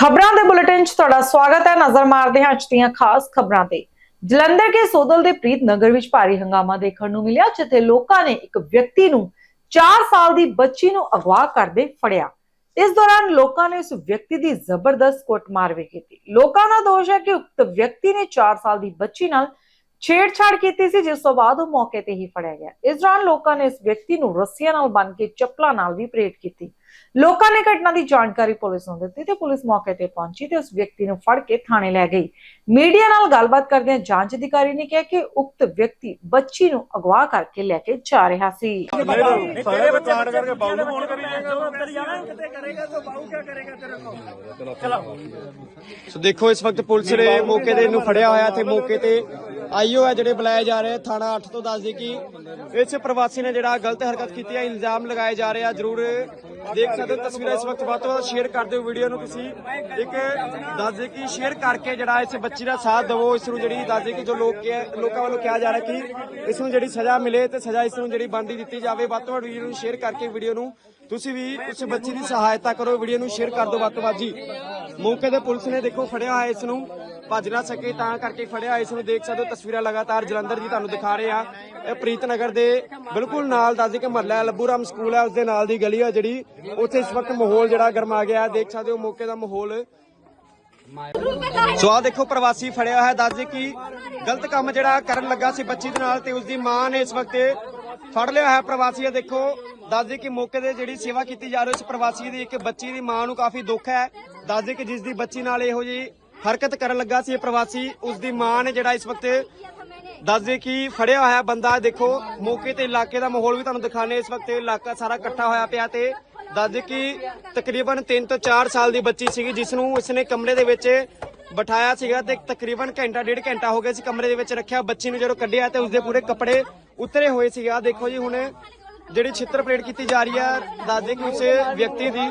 ਖਬਰਾਂ ਦੇ ਬੁਲੇਟਿਨ 'ਚ ਤੁਹਾਡਾ ਸਵਾਗਤ ਹੈ। ਨਜ਼ਰ ਮਾਰਦੇ ਹਾਂ ਅੱਜ ਦੀਆਂ ਖਾਸ ਖਬਰਾਂ ਤੇ। ਜਲੰਧਰ ਦੇ ਸੋਦਲ ਦੇ ਪ੍ਰੀਤ ਨਗਰ ਵਿੱਚ ਭਾਰੀ ਹੰਗਾਮਾ ਦੇਖਣ ਨੂੰ ਮਿਲਿਆ, ਜਿੱਥੇ ਲੋਕਾਂ ਨੇ ਇੱਕ ਵਿਅਕਤੀ ਨੂੰ 4 ਸਾਲ ਦੀ ਬੱਚੀ ਨੂੰ ਅਗਵਾ ਕਰਦੇ ਫੜਿਆ। ਇਸ ਦੌਰਾਨ ਲੋਕਾਂ ਨੇ ਉਸ ਵਿਅਕਤੀ ਦੀ ਜ਼ਬਰਦਸਤ ਕੁੱਟਮਾਰ ਵੀ ਕੀਤੀ। ਲੋਕਾਂ ਦਾ ਦੋਸ਼ ਹੈ ਕਿ ਉਕਤ ਵਿਅਕਤੀ ਨੇ 4 ਸਾਲ ਦੀ ਬੱਚੀ ਨਾਲ ਛੇੜਛਾੜ ਕੀਤੀ ਸੀ, ਜਿਸ ਤੋਂ ਬਾਅਦ ਉਹ ਮੌਕੇ ਤੇ ਹੀ ਫੜਿਆ ਗਿਆ। ਇਸ ਦੌਰਾਨ ਲੋਕਾਂ ਨੇ ਇਸ ਵਿਅਕਤੀ ਨੂੰ ਰੱਸੀਆਂ ਨਾਲ ਬੰਨ੍ਹ ਕੇ ਚੱਪਲਾਂ ਨਾਲ ਵੀ ਪ੍ਰੇਟ ਕੀਤੀ। ਲੋਕਾਂ ਨੇ ਘਟਨਾ ਦੀ ਜਾਣਕਾਰੀ ਪੁਲਿਸ ਨੂੰ ਦਿੱਤੀ ਤੇ ਪੁਲਿਸ ਮੌਕੇ ਤੇ ਪਹੁੰਚੀ ਤੇ ਉਸ ਵਿਅਕਤੀ ਨੂੰ ਫੜ ਕੇ ਥਾਣੇ ਲੈ ਗਈ। ਮੀਡੀਆ ਨਾਲ ਗੱਲਬਾਤ ਕਰਦਿਆਂ ਜਾਂਚ ਅਧਿਕਾਰੀ ਨੇ ਕਿਹਾ ਕਿ ਉਕਤ ਵਿਅਕਤੀ ਬੱਚੀ ਨੂੰ ਅਗਵਾ ਕਰਕੇ ਲੈ ਕੇ ਜਾ ਰਿਹਾ ਸੀ। ਨਹੀਂ ਤੇਰੇ ਬੱਚੇ ਕਾਂਡ ਕਰਕੇ ਬਾਉ ਨੂੰ ਫੋਨ ਕਰੀ ਕਰੀ ਜਾਣਾ ਕਿਤੇ ਕਰੇਗਾ ਤਾਂ ਬਾਹੂ ਕੀ ਕਰੇਗਾ ਤੇਰੇ ਕੋਲ? ਚਲੋ। ਸੋ ਦੇਖੋ ਇਸ ਵਕਤ ਪੁਲਿਸ ਨੇ ਮੌਕੇ ਤੇ ਇਹਨੂੰ ਫੜਿਆ ਹੋਇਆ ਤੇ ਮੌਕੇ ਤੇ ਆਈਓ ਹੈ ਜਿਹੜੇ ਬੁਲਾਏ ਜਾ ਰਹੇ ਥਾਣਾ 8 ਤੋਂ ਦੱਸਦੇ ਕਿ ਇਸ ਪ੍ਰਵਾਸੀ ਨੇ ਜਿਹੜਾ ਗਲਤ ਹਰਕਤ ਕੀਤੀ ਹੈ, ਇਲਜ਼ਾਮ ਲਗਾਏ ਜਾ ਰਹੇ ਆ, ਜਰੂਰ ਦੇਖ ਸਕਦੇ ਹੋ ਤਸਵੀਰਾਂ ਇਸ ਵਕਤ ਵੱਧ ਤੋਂ ਵੱਧ ਸ਼ੇਅਰ ਕਰ ਦਿਓ ਵੀਡੀਓ ਨੂੰ ਤੁਸੀਂ। ਇੱਕ ਦੱਸਦੇ ਕਿ ਸ਼ੇਅਰ ਕਰਕੇ ਜਿਹੜਾ ਇਸ ਬੱਚੀ ਦਾ ਸਾਥ ਦਿਵੋ, ਇਸ ਨੂੰ ਜਿਹੜੀ ਦੱਸਦੇ ਕਿ ਜੋ ਲੋਕ ਲੋਕਾਂ ਵੱਲੋਂ ਕਿਹਾ ਜਾ ਰਿਹਾ ਕਿ ਇਸ ਨੂੰ ਜਿਹੜੀ ਸਜ਼ਾ ਮਿਲੇ ਤੇ ਸਜ਼ਾ ਇਸ ਨੂੰ ਜਿਹੜੀ ਬੰਦੀ ਦਿੱਤੀ ਜਾਵੇ। ਵੱਧ ਤੋਂ ਵੱਧ ਵੀਡੀਓ ਨੂੰ ਸ਼ੇਅਰ ਕਰਕੇ ਵੀਡੀਓ ਨੂੰ ਤੁਸੀਂ ਵੀ ਉਸ ਬੱਚੀ ਦੀ ਸਹਾਇਤਾ ਕਰੋ ਵੀਡੀਓ ਨੂੰ ਸ਼ੇਅਰ ਕਰ ਦਿਓ ਵੱਧ ਤੋਂ ਵੱਧ ਜੀ। ਮੌਕੇ ਤੇ ਪੁਲਿਸ ਨੇ ਦੇਖੋ ਫੜਿਆ ਹੋਇਆ ਇਸ ਨੂੰ, ਭੱਜ ਨਾ ਸਕੇ ਤਾਂ ਕਰਕੇ ਫੜਿਆ ਇਸ ਨੂੰ, ਦੇਖ ਸਕਦੇ ਹੋ ਤਸਵੀਰਾਂ ਲਗਾਤਾਰ ਜਲੰਧਰ ਜੀ ਤੁਹਾਨੂੰ ਦਿਖਾ ਰਹੇ ਆ ਇਹ ਪ੍ਰੀਤਨਗਰ ਦੇ ਬਿਲਕੁਲ ਨਾਲ ਦੱਸਦੇ ਕਿ ਮਹੱਲਾ ਲੱਭੂਰਾਮ ਸਕੂਲ ਹੈ ਉਸ ਦੇ ਨਾਲ ਦੀ ਗਲੀ ਆ ਜਿਹੜੀ, ਉੱਥੇ ਇਸ ਵਕਤ ਮਾਹੌਲ ਜਿਹੜਾ ਗਰਮਾ ਗਿਆ ਦੇਖ ਸਕਦੇ ਹੋ ਮੌਕੇ ਦਾ ਮਾਹੌਲ। ਸੋ ਆ ਦੇਖੋ ਪ੍ਰਵਾਸੀ ਫੜਿਆ ਹੋਇਆ ਦੱਸਦੇ ਕਿ ਗਲਤ ਕੰਮ ਜਿਹੜਾ ਕਰਨ ਲੱਗਾ ਸੀ ਬੱਚੀ ਦੇ ਨਾਲ ਤੇ ਉਸ ਦੀ ਮਾਂ ਨੇ ਇਸ ਵਕਤ ਫੜ ਲਿਆ ਹੈ ਪ੍ਰਵਾਸੀ ਦੇਖੋ ਦੱਸਦੇ ਕਿ ਮੌਕੇ ਤੇ ਜਿਹੜੀ ਸੇਵਾ ਕੀਤੀ ਜਾ ਰਹੀ ਉਸ ਪ੍ਰਵਾਸੀ ਦੀ ਇੱਕ ਬੱਚੀ ਦੀ ਮਾਂ ਨੂੰ ਕਾਫੀ ਦੁੱਖ ਹੈ। ਦੱਸਦੇ ਕਿ ਜਿਸ ਦੀ ਬੱਚੀ ਨਾਲ ਇਹੋ ਜਿਹੀ ਹਰਕਤ ਕਰਨ ਲੱਗਾ ਸੀ, ਇਹ ਪ੍ਰਵਾਸੀ ਉਸ ਦੀ ਮਾਂ ਨੇ ਜਿਹੜਾ ਇਸ ਵਕਤ ਦੱਸਦੇ ਕਿ ਫੜਿਆ ਹੋਇਆ ਬੰਦਾ, ਦੇਖੋ, ਮੌਕੇ ਤੇ ਇਲਾਕੇ ਦਾ ਮਾਹੌਲ ਵੀ ਤੁਹਾਨੂੰ ਦਿਖਾਣੇ ਇਸ ਵਕਤ ਇਲਾਕਾ ਸਾਰਾ ਇਕੱਠਾ ਹੋਇਆ ਪਿਆ ਤੇ ਦੱਸਦੇ ਕਿ ਤਕਰੀਬਨ 3 ਤੋਂ 4 ਸਾਲ ਦੀ ਬੱਚੀ ਸੀਗੀ, ਜਿਸ ਨੂੰ ਇਸਨੇ ਕਮਰੇ ਦੇ ਵਿੱਚ ਬਿਠਾਇਆ ਸੀਗਾ ਤੇ ਤਕਰੀਬਨ ਘੰਟਾ, ਡੇਢ ਘੰਟਾ ਹੋ ਗਿਆ ਸੀ ਕਮਰੇ ਦੇ ਵਿੱਚ ਰੱਖਿਆ। ਬੱਚੀ ਨੂੰ ਜਦੋਂ ਕੱਢਿਆ ਤੇ ਉਸਦੇ ਪੂਰੇ ਕੱਪੜੇ ਉਤਰੇ ਹੋਏ ਸੀਗਾ। ਦੇਖੋ ਜੀ ਹੁਣ ਜਿਹੜੀ ਛਿੱਤਰ ਪਰੇਡ ਕੀਤੀ ਜਾ ਰਹੀ ਹੈ ਦੱਸਦੇ ਕਿ ਉਸ ਵਿਅਕਤੀ ਦੀ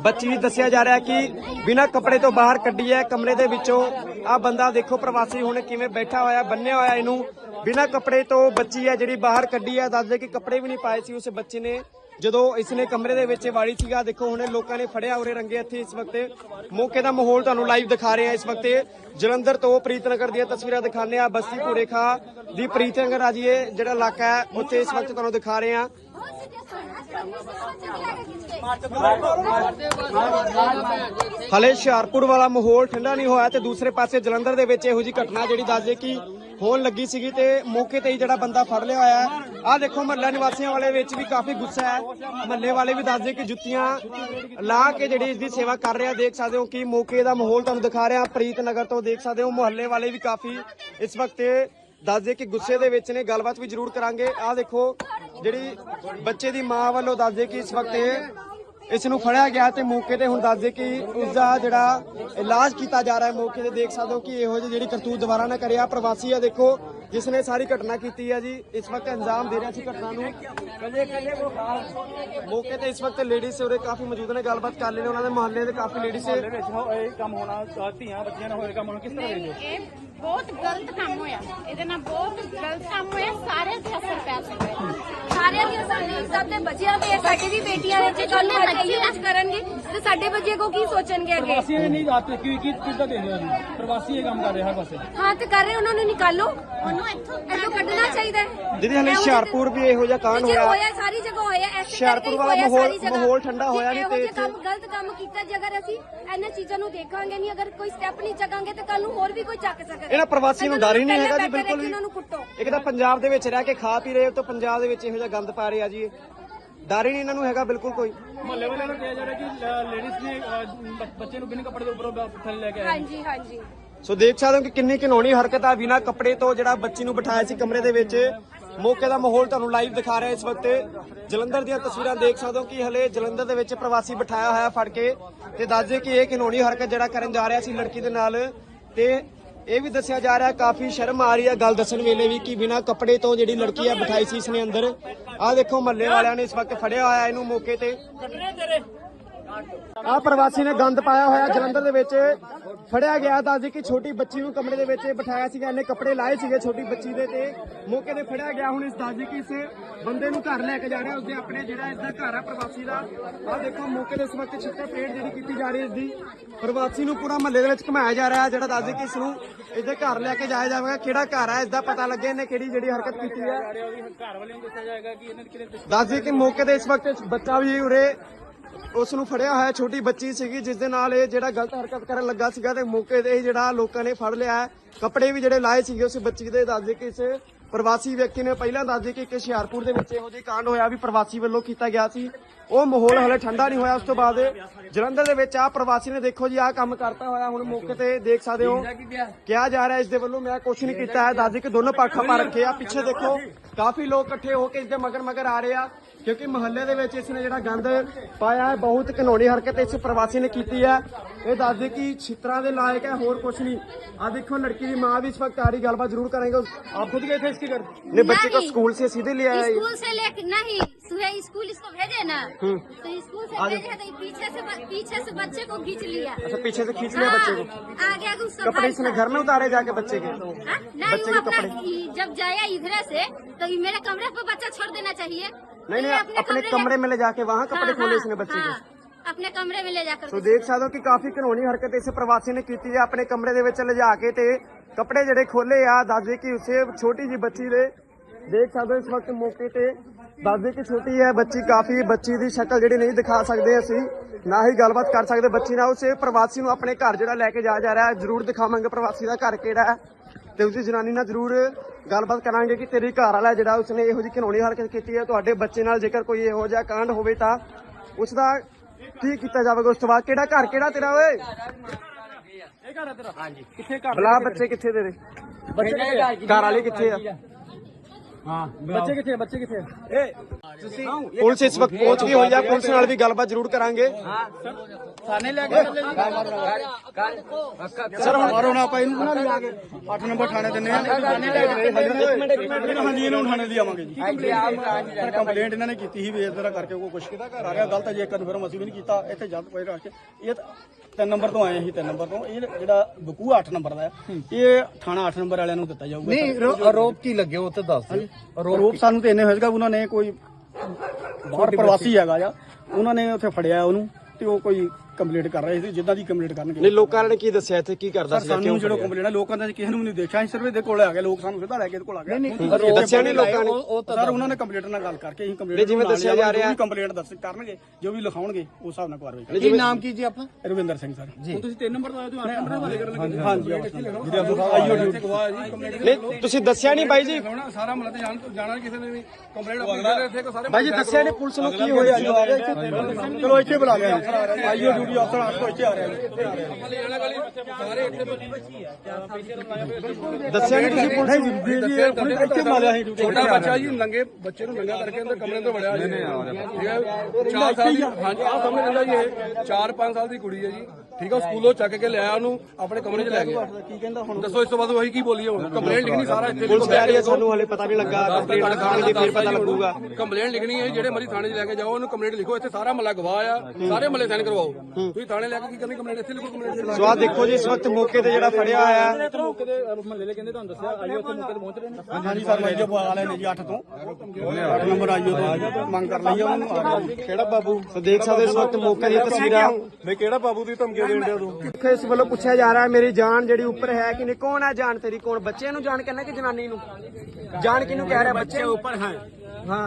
ਬੱਚੀ ਦੱਸਿਆ ਜਾ ਰਿਹਾ ਕਿ ਬਿਨਾਂ ਕੱਪੜੇ ਤੋਂ ਬਾਹਰ ਕੱਢੀ ਹੈ, ਕਮਰੇ ਦੇ ਵਿੱਚੋਂ। ਆ ਬੰਦਾ ਦੇਖੋ ਪ੍ਰਵਾਸੀ ਹੁਣ ਕਿਵੇਂ ਬੈਠਾ ਹੋਇਆ, ਬੰਨਿਆ ਹੋਇਆ ਇਹਨੂੰ। ਬਿਨਾਂ ਕੱਪੜੇ ਤੋਂ ਬੱਚੀ ਹੈ ਜਿਹੜੀ ਬਾਹਰ ਕੱਢੀ ਹੈ। ਦੱਸਦੇ ਕਿ ਕੱਪੜੇ ਵੀ ਨਹੀਂ ਪਾਏ ਸੀ ਉਸ ਬੱਚੀ ਨੇ। ਜਦੋਂ ਇਸਨੇ ਕਮਰੇ ਦੇ ਵਿੱਚ ਵਾੜੀ ਸੀਗਾ, ਦੇਖੋ ਹੁਣੇ ਲੋਕਾਂ ਨੇ ਫੜਿਆ ਉਰੇ ਰੰਗੇ ਇੱਥੇ ਇਸ ਵਕਤ। ਮੌਕੇ ਦਾ ਮਾਹੌਲ ਤੁਹਾਨੂੰ ਲਾਈਵ ਦਿਖਾ ਰਹੇ ਹਾਂ ਇਸ ਵਕਤ। ਜਲੰਧਰ ਤੋਂ ਪ੍ਰੀਤਨਗਰ ਦੀਆਂ ਤਸਵੀਰਾਂ ਦਿਖਾਉਂਦੇ ਆ ਬਸਤੀ ਭੂਰੇਖਾ ਦੀ ਪ੍ਰੀਤਨਗਰ ਆ ਜੀ ਇਹ, ਜਿਹੜਾ ਇਲਾਕਾ ਹੈ, ਉੱਥੇ ਇਸ ਵਕਤ ਤੁਹਾਨੂੰ ਦਿਖਾ ਰਹੇ ਹਾਂ। ਹਲੇ ਹੁਸ਼ਿਆਰਪੁਰ ਵਾਲਾ ਮਾਹੌਲ ਠੰਡਾ ਨਹੀਂ ਹੋਇਆ ਤੇ ਦੂਸਰੇ ਪਾਸੇ ਜਲੰਧਰ ਦੇ ਵਿੱਚ ਇਹੋ ਜੀ ਘਟਨਾ ਜਿਹੜੀ ਦੱਸਦੇ ਕਿ ਹੋਣ ਲੱਗੀ ਸੀਗੀ ਤੇ ਮੌਕੇ ਤੇ ਹੀ ਜਿਹੜਾ ਬੰਦਾ ਫੜ ਲਿਆ ਹੋਇਆ ਹੈ। ਆਹ ਦੇਖੋ ਮਹੱਲਾ ਨਿਵਾਸੀਆਂ ਵਾਲੇ ਵਿੱਚ ਵੀ ਕਾਫੀ ਗੁੱਸਾ ਹੈ। ਮਹੱਲੇ ਵਾਲੇ ਵੀ ਦੱਸਦੇ ਕਿ ਜੁੱਤੀਆਂ ਲਾ ਕੇ ਜਿਹੜੀ ਇਸ ਦੀ ਸੇਵਾ ਕਰ ਰਿਹਾ, ਦੇਖ ਸਕਦੇ ਹੋ ਕਿ ਮੌਕੇ ਦਾ ਮਾਹੌਲ ਤੁਹਾਨੂੰ ਦਿਖਾ ਰਿਹਾ। ਪ੍ਰੀਤ ਨਗਰ ਤੋਂ ਦੇਖ ਸਕਦੇ ਹੋ, ਮੁਹੱਲੇ ਵਾਲੇ ਵੀ ਕਾਫੀ ਇਸ ਵਕਤ ਦੱਸਦੇ ਕਿ ਗੁੱਸੇ ਦੇ ਵਿੱਚ ਨੇ। ਗੱਲਬਾਤ ਵੀ ਜ਼ਰੂਰ ਕਰਾਂਗੇ। ਆਹ ਦੇਖੋ ਜਿਹੜੀ ਬੱਚੇ ਦੀ ਮਾਂ ਵੱਲੋਂ ਦੱਸਦੇ ਕਿ ਇਸ ਵਕਤ ਇਸ ਨੂੰ ਫੜਿਆ ਗਿਆ ਤੇ ਮੌਕੇ ਤੇ ਹੁਣ ਦੱਸਦੇ ਕਿ ਉਸ ਦਾ ਜਿਹੜਾ ਇਲਾਜ ਕੀਤਾ ਜਾ ਰਿਹਾ ਹੈ ਮੌਕੇ ਤੇ ਦੇਖ ਸਕਦੇ ਹੋ ਕਿ ਇਹੋ ਜਿਹੀ ਜਿਹੜੀ ਕਰਤੂਤ ਦੁਬਾਰਾ ਨਾ ਕਰਿਆ। ਪ੍ਰਵਾਸੀ ਆ ਦੇਖੋ ਜਿਸ ਨੇ ਸਾਰੀ ਘਟਨਾ ਕੀਤੀ ਹੈ ਜੀ ਇਸ ਵਕਤ ਅੰਜਾਮ ਦੇ ਰਿਹਾ ਸੀ ਘਟਨਾ ਨੂੰ। ਕੱਲੇ ਕੱਲੇ ਮੌਕੇ ਤੇ ਇਸ ਵਕਤ ਲੇਡੀਜ਼ ਉਰੇ ਕਾਫੀ ਮੌਜੂਦ ਨੇ ਗੱਲਬਾਤ ਕਰ ਲੈਣੇ ਉਹਨਾਂ ਦੇ ਮੁਹੱਲੇ ਦੇ ਕਾਫੀ ਲੇਡੀਜ਼ ਦੇ ਇਹ ਕੰਮ ਹੋਣਾ ਧੀਆਂ ਬੱਚੀਆਂ ਨਾਲ ਹੋਏ ਕੰਮ ਹੋਣਾ ਕਿਸ ਤਰ੍ਹਾਂ ਦੇ ਬਹੁਤ ਗਲਤ ਕੰਮ ਹੋਇਆ। ਇਹਦੇ ਨਾਲ ਬਹੁਤ ਗਲਤ ਕੰਮ ਹੋਇਆ ਸਾਰਿਆਂ ਤੇ ਅਸਰ ਪੈ ਸਕਦਾ ਹੈ ਸਾਰਿਆਂ ਦੀ ਸਾਡੀ ਇੱਜ਼ਤ ਤੇ ਬੱਚਿਆਂ ਤੇ ਸਾਡੀ ਵੀ ਬੇਟੀਆਂ ਨੇ ਜੇ ਕੱਲ ਨੂੰ ਕੁਝ ਕਰਨਗੇ ਤੇ ਸਾਡੇ ਬੱਚੇ ਕੋ ਕੀ ਸੋਚਣਗੇ ਅੱਗੇ? ਪ੍ਰਵਾਸੀ ਇਹ ਨਹੀਂ ਆਤੇ ਕੀ ਕੀ ਕਿੱਦਾਂ ਦੇ ਜੀ ਪ੍ਰਵਾਸੀ ਇਹ ਕੰਮ ਕਰ ਰਿਹਾ ਹਰ ਪਾਸੇ। ਹਾਂ ਤੇ ਕਰ ਰਹੇ ਉਹਨਾਂ ਨੂੰ ਨਿਕਾਲੋ। ਉਹਨੂੰ ਇੱਥੋਂ ਇੱਥੋਂ ਕੱਢਣਾ ਚਾਹੀਦਾ ਹੈ। ਹਲੇ ਹੁਸ਼ਿਆਰਪੁਰ ਵੀ ਇਹੋ ਜਿਹਾ ਕਾਂਡ ਜੇ ਹੋਇਆ। ਹੋਇਆ ਸਾਰੀ ਜਗ੍ਹਾ ਹੋਇਆ ਐਸੇ ਹੁਸ਼ਿਆਰਪੁਰ ਕਰਕੇ ਵਾਲਾ ਹੋਇਆ ਮਾਹੌਲ- ਸਾਰੀ ਜਗ੍ਹਾ। ਮਾਹੌਲ ਠੰਡਾ ਹੋਇਆ ਨਹੀਂ ਇਹੋ ਤੇ ਜਿਹੇ ਕੰਮ ਗਲਤ ਕੰਮ ਕੀਤਾ ਜੇ ਅਗਰ ਅਸੀਂ ਇਹਨਾਂ ਚੀਜ਼ਾਂ ਨੂੰ ਦੇਖਾਂਗੇ ਨਹੀਂ ਅਗਰ ਕੋਈ ਸਟੈਪ ਨਹੀਂ ਚੱਕਾਂਗੇ ਤੇ ਕੱਲ ਨੂੰ ਹੋਰ ਵੀ ਕੋਈ ਚੱਕ ਸਕਦਾ। ਇਹਨਾਂ ਪ੍ਰਵਾਸੀ ਨੂੰ ਡਰ ਹੀ ਨਹੀਂ ਹੈਗਾ ਜੀ ਬਿਲਕੁਲ ਵੀ। ਇਹਨਾਂ ਨੂੰ ਕੁੱਟੋ। ਇੱਕ ਤਾਂ ਪੰਜਾਬ ਦੇ ਵਿੱਚ ਰਹਿ ਕੇ ਖਾ ਪੀ ਰਹੇ ਹੋ ਤਾਂ ਪੰਜਾਬ ਦੇ ਵਿੱਚ ਇਹੋ ਜਿਹਾ ਗੰਦ ਪਾ ਰਹੇ ਆ ਜੀ। ਡਰ ਹੀ ਨਹੀਂ ਇਹਨਾਂ ਨੂੰ ਹੈਗਾ ਬਿਲਕੁਲ ਕੋਈ। ਮਹੱਲੇ ਵਾਲਿਆਂ ਨੂੰ ਕਿਹਾ ਜਾ ਰਿਹਾ ਕਿ ਲੇਡੀਜ਼ ਨੇ ਬ- ਬੱਚੇ ਨੂੰ ਬਿਨਾਂ ਕੱਪੜੇ ਦੇ ਉੱਪਰੋਂ ਬ- ਥੱਲੇ ਲੈ ਕੇ ਆਏ। ਹਾਂਜੀ ਹਾਂਜੀ। ਸੋ ਦੇਖ ਸਕਦੇ ਹੋ ਕਿ ਕਿੰਨੀ ਘਿਨੌਣੀ ਹਰਕਤ ਆ। ਬਿਨਾਂ ਕੱਪੜੇ ਤੋਂ ਜਿਹੜਾ ਬੱਚੀ ਨੂੰ ਬਿਠਾਇਆ ਸੀ ਕਮਰੇ ਦੇ ਵਿੱਚ ਮੌਕੇ ਦਾ ਮਾਹੌਲ ਤੁਹਾਨੂੰ ਲਾਈਵ ਦਿਖਾ ਰਿਹਾ ਇਸ ਵਕਤ। ਜਲੰਧਰ ਦੀਆਂ ਤਸਵੀਰਾਂ ਦੇਖ ਸਕਦੇ ਹੋ ਕਿ ਹਲੇ ਜਲੰਧਰ ਦੇ ਵਿੱਚ ਪ੍ਰਵਾਸੀ ਬਿਠਾਇਆ ਹੋਇਆ ਫੜ ਕੇ। ਤੇ ਦੱਸਦੇ ਕਿ ਇਹ ਘਿਨੌਣੀ ਹਰਕਤ ਜਿਹੜਾ ਕਰਨ ਜਾ ਰਿਹਾ ਸੀ ਲੜਕੀ ਦੇ ਨਾਲ। ਤੇ ਇਹ ਵੀ ਦੱਸਿਆ ਜਾ ਰਿਹਾ, ਕਾਫੀ ਸ਼ਰਮ ਆ ਰਹੀ ਹੈ ਗੱਲ ਦੱਸਣ ਵੇਲੇ ਵੀ ਕਿ ਬਿਨਾਂ ਕੱਪੜੇ ਤੋਂ ਜਿਹੜੀ ਲੜਕੀ ਆ ਬਿਠਾਈ ਸੀ ਇਸਨੇ ਅੰਦਰ। ਆਹ ਦੇਖੋ ਮਹੱਲੇ ਵਾਲਿਆਂ ਨੇ ਇਸ ਵਕਤ ਫੜਿਆ ਹੋਇਆ ਇਹਨੂੰ ਮੌਕੇ ਤੇ। ਆ ਪ੍ਰਵਾਸੀ ਨੇ ਗੰਦ ਪਾਇਆ ਹੋਇਆ ਜਲੰਧਰ ਦੇ ਵਿੱਚ ਫੜਿਆ ਗਿਆ ਦੱਸਦੇ ਕਿ ਛੋਟੀ ਬੱਚੀ ਨੂੰ ਕਮਰੇ ਦੇ ਵਿੱਚ ਬਿਠਾਇਆ ਸੀਗਾ ਇਹਨੇ ਕੱਪੜੇ ਲਾਏ ਸੀਗੇ ਛੋਟੀ ਬੱਚੀ ਦੇ ਤੇ ਮੌਕੇ ਤੇ ਫੜਿਆ ਗਿਆ। ਹੁਣ ਇਸ ਦੱਸਦੇ ਕਿ ਇਸ ਬੰਦੇ ਨੂੰ ਘਰ ਲੈ ਕੇ ਜਾ ਰਿਹਾ ਉਸਦੇ ਆਪਣੇ ਜਿਹੜਾ ਇਸ ਦਾ ਘਰ ਆ ਪ੍ਰਵਾਸੀ ਦਾ। ਆ ਦੇਖੋ ਮੌਕੇ ਦੇ ਵਕਤ ਛਿੱਤਰ ਪਰੇਡ ਜਿਹੜੀ ਕੀਤੀ ਜਾ ਰਹੀ ਇਸ ਦੀ। ਪ੍ਰਵਾਸੀ ਨੂੰ ਪੂਰਾ ਮਹੱਲੇ ਦੇ ਵਿੱਚ ਘੁਮਾਇਆ ਜਾ ਰਿਹਾ ਜਿਹੜਾ ਦੱਸਦੇ ਕਿ ਇਸ ਨੂੰ ਇਹਦੇ ਘਰ ਲੈ ਕੇ ਜਾਇਆ ਜਾਵੇਗਾ। ਕਿਹੜਾ ਘਰ ਹੈ ਇਸ ਦਾ ਪਤਾ ਲੱਗੇ ਇਹਨੇ ਕਿਹੜੀ ਜਿਹੜੀ ਹਰਕਤ ਕੀਤੀ ਹੈ। ਦੱਸਦੇ ਕਿ ਮੌਕੇ ਤੇ ਇਸ ਵਕਤ ਬੱਚਾ ਵੀ ਉਰੇ ਉਸ ਨੂੰ ਫੜਿਆ ਹੋਇਆ ਛੋਟੀ ਬੱਚੀ ਸੀਗੀ, ਜਿਸ ਦੇ ਨਾਲ ਇਹ ਜਿਹੜਾ ਗਲਤ ਹਰਕਤ ਕਰਨ ਲੱਗਾ ਸੀਗਾ ਤੇ ਮੌਕੇ ਤੇ ਹੀ ਜਿਹੜਾ ਲੋਕਾਂ ਨੇ ਫੜ ਲਿਆ ਹੈ। ਕੱਪੜੇ ਵੀ ਜਿਹੜੇ ਲਾਏ ਸੀਗੇ ਉਸ ਬੱਚੀ ਦੇ ਦੱਸਦੇ ਕਿ ਇਸ ਪ੍ਰਵਾਸੀ ਵਿਅਕਤੀ ਨੇ ਪਹਿਲਾਂ ਦੱਸਦੇ ਕਿ ਇੱਕ ਹੁਸ਼ਿਆਰਪੁਰ ਦੇ ਵਿੱਚ ਇਹੋ ਜਿਹੀ ਕਾਂਡ ਹੋਇਆ ਵੀ ਪ੍ਰਵਾਸੀ ਵੱਲੋਂ ਕੀਤਾ ਗਿਆ ਸੀ। ਉਹ ਮਾਹੌਲ ਹਲੇ ਠੰਡਾ ਨਹੀਂ ਹੋਇਆ, ਉਸ ਤੋਂ ਬਾਅਦ ਜਲੰਧਰ ਦੇ ਵਿੱਚ ਆ ਪ੍ਰਵਾਸੀ ਨੇ ਦੇਖੋ ਜੀ, ਆ ਕੰਮ ਕਰਤਾ ਹੋਇਆ, ਹੁਣ ਮੌਕੇ ਤੇ ਦੇਖ ਸਕਦੇ ਹੋ। ਕਿਹਾ ਜਾ ਰਿਹਾ ਇਸ ਦੇ ਵੱਲੋਂ ਮੈਂ ਕੁਝ ਨਹੀਂ ਕੀਤਾ ਹੈ ਦੱਸਦੇ ਕਿ ਦੋਨੋਂ ਪੱਖ ਪਾ ਰੱਖੇ ਆ। ਪਿੱਛੇ ਦੇਖੋ, ਕਾਫੀ ਲੋਕ ਇਕੱਠੇ ਹੋ ਕੇ ਇਸ ਦੇ ਮਗਰ ਮਗਰ ਆ ਰਹੇ ਆ। क्योंकि महल ਦੇ ਵਿੱਚ ਇਸ ਨੇ ਜਿਹੜਾ ਗੰਦ ਪਾਇਆ ਹੈ ਬਹੁਤ ਘਨੋਣੀ ਹਰਕਤ ਇਸ ਪ੍ਰਵਾਸੀ ਨੇ ਕੀਤੀ ਹੈ ਇਹ ਦੱਸਦੇ ਕਿ ਛਿੱਤਰਾਂ ਦੇ ਲਾਇਕ ਹੈ ਹੋਰ ਕੁਝ ਨਹੀਂ ਆ ਦੇਖੋ ਲੜਕੀ ਦੀ भी इस वक्त आ रही गलबात ज़रूर करेंगे। आप खुद गए थे इसके घर? ने बच्चे तो को स्कूल से सीधे ले आया स्कूल से लेके नहीं सुबह स्कूल इसको भेजे ना। हम्म। तो स्कूल से भेजे तो पीछे से पीछे से बच्चे को खींच लिया। अच्छा पीछे से खींच लिया हाँ, बच्चे को? आगे कपड़े इसने घर में उतारे जाके बच्चे के? हाँ? बच्चे के कपड़े। जब जाया इधर से तो मेरे कमरे पर बच्चा छोड़ देना चाहिए। नहीं ये नहीं अपने कमरे में ले जाके वहाँ कपड़े हाँ, खोले हाँ, इसने बच्चे के हाँ, अपने कमरे में ले जाकर ਸੋ ਦੇਖ ਸਕਦੇ ਹੋ ਕਿ ਕਾਫੀ ਕਾਨੂੰਨੀ ਹਰਕਤ ਇਸ ਪ੍ਰਵਾਸੀ ਨੇ ਕੀਤੀ ਹੈ ਆਪਣੇ ਕਮਰੇ ਦੇ ਵਿੱਚ ਲਿਜਾ ਕੇ ਤੇ ਕੱਪੜੇ ਜਿਹੜੇ ਖੋਲੇ ਆ ਦੱਸਦੇ ਕਿ ਉਸੇ ਛੋਟੀ ਜੀ ਬੱਚੀ ਦੇ ਦੇਖ ਸਕਦੇ ਹੋ ਇਸ ਵਕਤ ਮੌਕੇ ਤੇ ਦੱਸਦੇ ਕਿ ਛੋਟੀ ਹੈ ਬੱਚੀ ਕਾਫੀ ਬੱਚੀ ਦੀ ਸ਼ਕਲ ਜਿਹੜੀ ਨਹੀਂ ਦਿਖਾ ਸਕਦੇ ਅਸੀਂ ਨਾ ਹੀ ਗੱਲਬਾਤ ਕਰ ਸਕਦੇ ਬੱਚੀ ਨਾਲ ਉਸੇ ਪ੍ਰਵਾਸੀ ਨੂੰ ਆਪਣੇ ਘਰ ਜਿਹੜਾ ਲੈ ਕੇ ਜਾ ਜਾ ਰਿਹਾ ਹੈ ਜ਼ਰੂਰ ਦਿਖਾਵਾਂਗੇ ਪ੍ਰਵਾਸੀ ਦਾ ਘਰ ਕਿਹੜਾ ਹੈ ਤੇ ਉਸਦੀ ਜਨਾਨੀ ਨਾਲ ਜ਼ਰੂਰ ਗੱਲਬਾਤ ਕਰਾਂਗੇ ਕਿ ਤੇਰੀ ਘਰ ਵਾਲਾ ਜਿਹੜਾ ਉਸਨੇ ਇਹੋ ਜਿਹੀ ਕਾਨੂੰਨੀ ਹਰਕਤ ਕੀਤੀ ਹੈ ਤੁਹਾਡੇ ਬੱਚੇ ਨਾਲ ਜੇਕਰ ਕੋਈ ਇਹੋ ਜਿਹਾ ਕਾਂਡ ਹੋਵੇ ਤਾਂ ਉਸ ਦਾ ਕੀ ਕੀਤਾ ਜਾਵੇਗਾ ਉਸ ਤੋਂ ਬਾਅਦ? ਕਿਹੜਾ ਘਰ ਕਿਹੜਾ ਤੇਰਾ ਓਏ? ਇਹ ਘਰ ਹੈ ਤੇਰਾ? ਹਾਂਜੀ। ਕਿੱਥੇ ਘਰ? ਬਲਾ ਬੱਚੇ ਕਿੱਥੇ ਤੇਰੇ? ਬੱਚੇ ਕਿੱਥੇ ਘਰ ਵਾਲੇ ਕਿੱਥੇ ਆ? ਹਾਂ ਬੱਚੇ ਕਿੱਥੇ ਬੱਚੇ ਕਿੱਥੇ ਪੁਲਿਸ ਇਸ ਵਕਤ ਪਹੁੰਚ ਗਈ ਹੋਈ ਆ ਪੁਲਿਸ ਨਾਲ ਵੀ ਗੱਲਬਾਤ ਜ਼ਰੂਰ ਕਰਾਂਗੇ। ਥਾਣੇ ਲੈ ਕੇ ਸਰ ਹੁਣ ਮਾਰੋ ਨਾ ਆਪਾਂ ਇਹਨੂੰ ਨਾ ਲਿਆ ਕੇ 8 ਨੰਬਰ ਥਾਣੇ ਦਿੰਨੇ ਆ ਥਾਣੇ ਲੈ ਕੇ ਹਾਂਜੀ ਇਹਨੂੰ ਥਾਣੇ ਦੀ ਆਵਾਂਗੇ ਜੀ। ਪਰ ਕੰਪਲੇਂਟ ਇਹਨਾਂ ਨੇ ਕੀਤੀ ਸੀ ਵੀ ਇਸ ਤਰ੍ਹਾਂ ਕਰਕੇ ਕੋਈ ਕੁਛ ਕਿਹਦਾ ਘਰ ਆ ਗਿਆ ਗਲਤ ਹੈ ਜੀ ਕਨਫਰਮ ਅਸੀਂ ਵੀ ਨਹੀਂ ਕੀਤਾ ਇੱਥੇ ਜਦ ਪਏ ਰੱਖ ਕੇ ਇਹ ਤਿੰਨ ਨੰਬਰ ਤੋਂ ਆਏ ਸੀ ਤਿੰਨ ਨੰਬਰ ਤੋਂ। ਇਹ ਜਿਹੜਾ ਬਕੂ 8 ਨੰਬਰ ਦਾ ਹੈ ਇਹ ਥਾਣਾ 8 ਨੰਬਰ ਵਾਲਿਆਂ ਨੂੰ ਦਿੱਤਾ ਜਾਊਗਾ। ਨਹੀਂ ਆਰੋਪ ਕੀ ਲੱਗੇ ਉਹ ਤੇ ਦੱਸ ਦਿਓ। ਆਰੋਪ ਸਾਨੂੰ ਤੇ ਇੰਨੇ ਹੋਏਗਾ ਉਹਨਾਂ ਨੇ ਕੋਈ ਬਾਹਰ ਪ੍ਰਵਾਸੀ ਹੈਗਾ ਆ। ਉਹਨਾਂ ਨੇ ਉੱਥੇ ਫੜਿਆ ਉਹਨੂੰ ਤੇ ਉਹ ਕੋਈ ਕੰਪਲੀਟ ਕਰ ਰਹੇ ਸੀ ਜਿੱਦਾਂ ਦੀ ਕੰਪਲੀਟ ਕਰਨਗੇ। ਨਹੀਂ ਲੋਕਾਂ ਨੇ ਕੀ ਦੱਸਿਆ ਇੱਥੇ? ਕੀ ਕਰਦਾ ਸਰ ਸੀਗਾ ਸਾਨੂੰ ਜਦੋਂ ਕੰਪਲੀਟ ਆ ਲੋਕਾਂ ਦਾ ਕਿਸੇ ਨੂੰ ਨਹੀਂ ਦੇਖਿਆ। ਅਸੀਂ ਸਿਰਫ ਇਹਦੇ ਕੋਲ ਆ ਗਏ ਲੋਕ ਸਾਨੂੰ ਸਿੱਧਾ ਲੈ ਕੇ ਇਹਦੇ ਕੋਲ ਆ ਗਏ। ਨਹੀਂ ਦੱਸਿਆ ਨਹੀਂ ਲੋਕਾਂ ਨੇ ਸਰ ਉਹਨਾਂ ਨੇ ਕੰਪਲੀਟ ਨਾਲ ਗੱਲ ਕਰਕੇ ਅਸੀਂ ਕੰਪਲੀਟ ਨਹੀਂ, ਜਿਵੇਂ ਦੱਸਿਆ ਜਾ ਰਿਹਾ- ਕੰਪਲੀਟ ਦੱਸ ਕਰਨਗੇ ਜੋ ਵੀ ਲਿਖਾਉਣਗੇ ਉਸ ਹਿਸਾਬ ਨਾਲ ਕਾਰਵਾਈ ਕੀ ਨਾਮ ਕੀ ਜੀ ਆਪਣਾ? ਕਰਾਂਗੇ ਰਵਿੰਦਰ ਸਿੰਘ ਸਰ। ਹੁਣ ਤੁਸੀਂ 3 ਨੰਬਰ ਤੋਂ ਆਏ ਹੋ 8 ਨੰਬਰ ਵਾਲੇ ਕਰਨ ਲੱਗੇ। ਹਾਂਜੀ ਆਈਓ ਡਿਊਟੀ ਜੀ। ਨਹੀਂ ਤੁਸੀਂ ਦੱਸਿਆ ਨਹੀਂ ਬਾਈ ਜੀ। ਸਾਰਾ ਮਤਲਬ ਤੇ ਜਾਣ ਜਾਣਾ ਕਿਸੇ ਨੇ ਵੀ। ਕੰਪਲੀਟ ਆਪਣੇ ਇੱਥੇ ਕੋ ਸਾਰੇ ਬਾਈ ਜੀ ਦੱਸਿਆ ਨਹੀਂ ਪੁਲਿਸ ਨੂੰ ਕੀ ਹੋਇਆ? ਜੀ। ਚਲੋ ਇੱਥੇ ਬੁਲਾ ਲਿਆ। ਆਈਓ ਡਿਊਟੀ ਅਫਸਰ ਆਟ ਤੋਂ ਇੱਥੇ ਆ ਰਿਹਾ ਦੱਸਿਆ ਨਹੀਂ ਤੁਸੀਂ ਪੁਲਿਸ ਨੂੰ? ਇੱਥੇ ਬੁਲਾ ਲਿਆ ਸੀ ਛੋਟਾ ਬੱਚਾ ਜੀ ਨੰਗੇ ਬੱਚੇ ਨੂੰ ਨੰਗਾ ਕਰਕੇ ਅੰਦਰ ਕਮਰੇ ਤੋਂ ਵੜਿਆ ਜੀ। ਚਾਰ ਸਾਲ ਦੀ ਹਾਂਜੀ ਆ ਸਮਝ ਲੈਂਦਾ ਜੀ ਇਹ 4-5 ਸਾਲ ਦੀ ਕੁੜੀ ਹੈ ਜੀ। ਠੀਕ ਆ ਸਕੂਲੋਂ ਚੱਕ ਕੇ ਲਿਆਇਆ ਉਹਨੂੰ ਆਪਣੇ ਕਮਰੇ 'ਚ ਲੈ ਗਿਆ। ਕੀ ਕਹਿੰਦਾ ਹੁਣ ਦੱਸੋ ਇਸ ਤੋਂ ਬਾਅਦ ਉਹੀ ਕੀ ਬੋਲੀਏ ਹੁਣ? ਕੰਪਲੇਂਟ ਲਿਖਣੀ ਸਾਰਾ ਇੱਥੇ ਪੁਲਿਸ ਕਹਿ ਰਹੀ ਹੈ ਸਾਨੂੰ ਹਲੇ ਪਤਾ ਨਹੀਂ ਲੱਗਾ ਕੰਪਲੀਟ ਕਰਾਂਗੇ ਫਿਰ ਪਤਾ ਲੱਗੂਗਾ। ਕੰਪਲੇਂਟ ਲਿਖਣੀ ਹੈ ਜਿਹੜੇ ਮਰੀ ਥਾਣੇ 'ਚ ਲੈ ਕੇ ਜਾਓ ਉਹਨੂੰ ਕੰਪਲੇਂਟ ਲਿਖੋ ਇੱਥੇ ਸਾਰਾ ਮਹੱਲਾ ਗਵਾਹ ਆ ਸਾਰੇ ਮਹੱਲੇ ਸਾਈਨ ਕਰਵਾਓ। ਤੁਸੀਂ ਥਾਣੇ ਲੈ ਕੇ ਕੀ ਕਰਨੀ ਕੰਪਲੇਂਟ ਇੱਥੇ ਲਿਖੋ ਕੰਪਲੇਂਟ ਸੋ ਆ ਦੇਖੋ ਜੀ ਇਸ ਵਕਤ ਮੌਕੇ ਤੇ ਜਿਹੜਾ ਫੜਿਆ ਹੋਇਆ ਹੈ। ਮੌਕੇ ਦੇ ਮਹੱਲੇ ਦੇ ਕਹਿੰਦੇ ਤੁਹਾਨੂੰ ਦੱਸਿਆ ਆਈਓ ਉੱਥੇ ਮੌਕੇ ਤੇ ਪਹੁੰਚ ਰਹੇ ਨੇ। ਹਾਂਜੀ ਸਰ ਆਈਓ ਵਾਲੇ ਨੇ ਜੀ 8 ਤੋਂ। 8 ਨੰਬਰ ਆਈਓ ਤੋਂ ਮੰਗ ਕਰ ਲਈ ਉਹਨੂੰ। ਕਿਹੜਾ ਬਾਬੂ? ਸੋ ਦੇਖ ਸਕਦੇ ਇਸ ਵਕਤ ਮੌਕੇ ਦੀਆਂ ਤਸਵੀਰਾਂ। ਮੈਂ ਕਿਹੜਾ ਬਾਬੂ ਦੀ ਧਮਕੀ ਦੇਣ ਡਿਆ ਤੂੰ ਦੇਖੋ ਇਸ ਵੱਲੋਂ ਪੁੱਛਿਆ ਜਾ ਰਿਹਾ ਹੈ ਮੇਰੀ ਜਾਨ ਜਿਹੜੀ ਉੱਪਰ ਹੈ ਕਿ ਨਹੀਂ ਕੌਣ ਹੈ ਜਾਨ ਤੇਰੀ ਕੌਣ ਬੱਚੇ ਨੂੰ ਜਾਨ ਕਹਿੰਦਾ ਕਿ ਜਨਾਨੀ ਨੂੰ ਜਾਨ ਕਿਹਨੂੰ ਕਹਿ ਰਿਹਾ ਬੱਚੇ ਨੂੰ? ऊपर है ਹਾਂ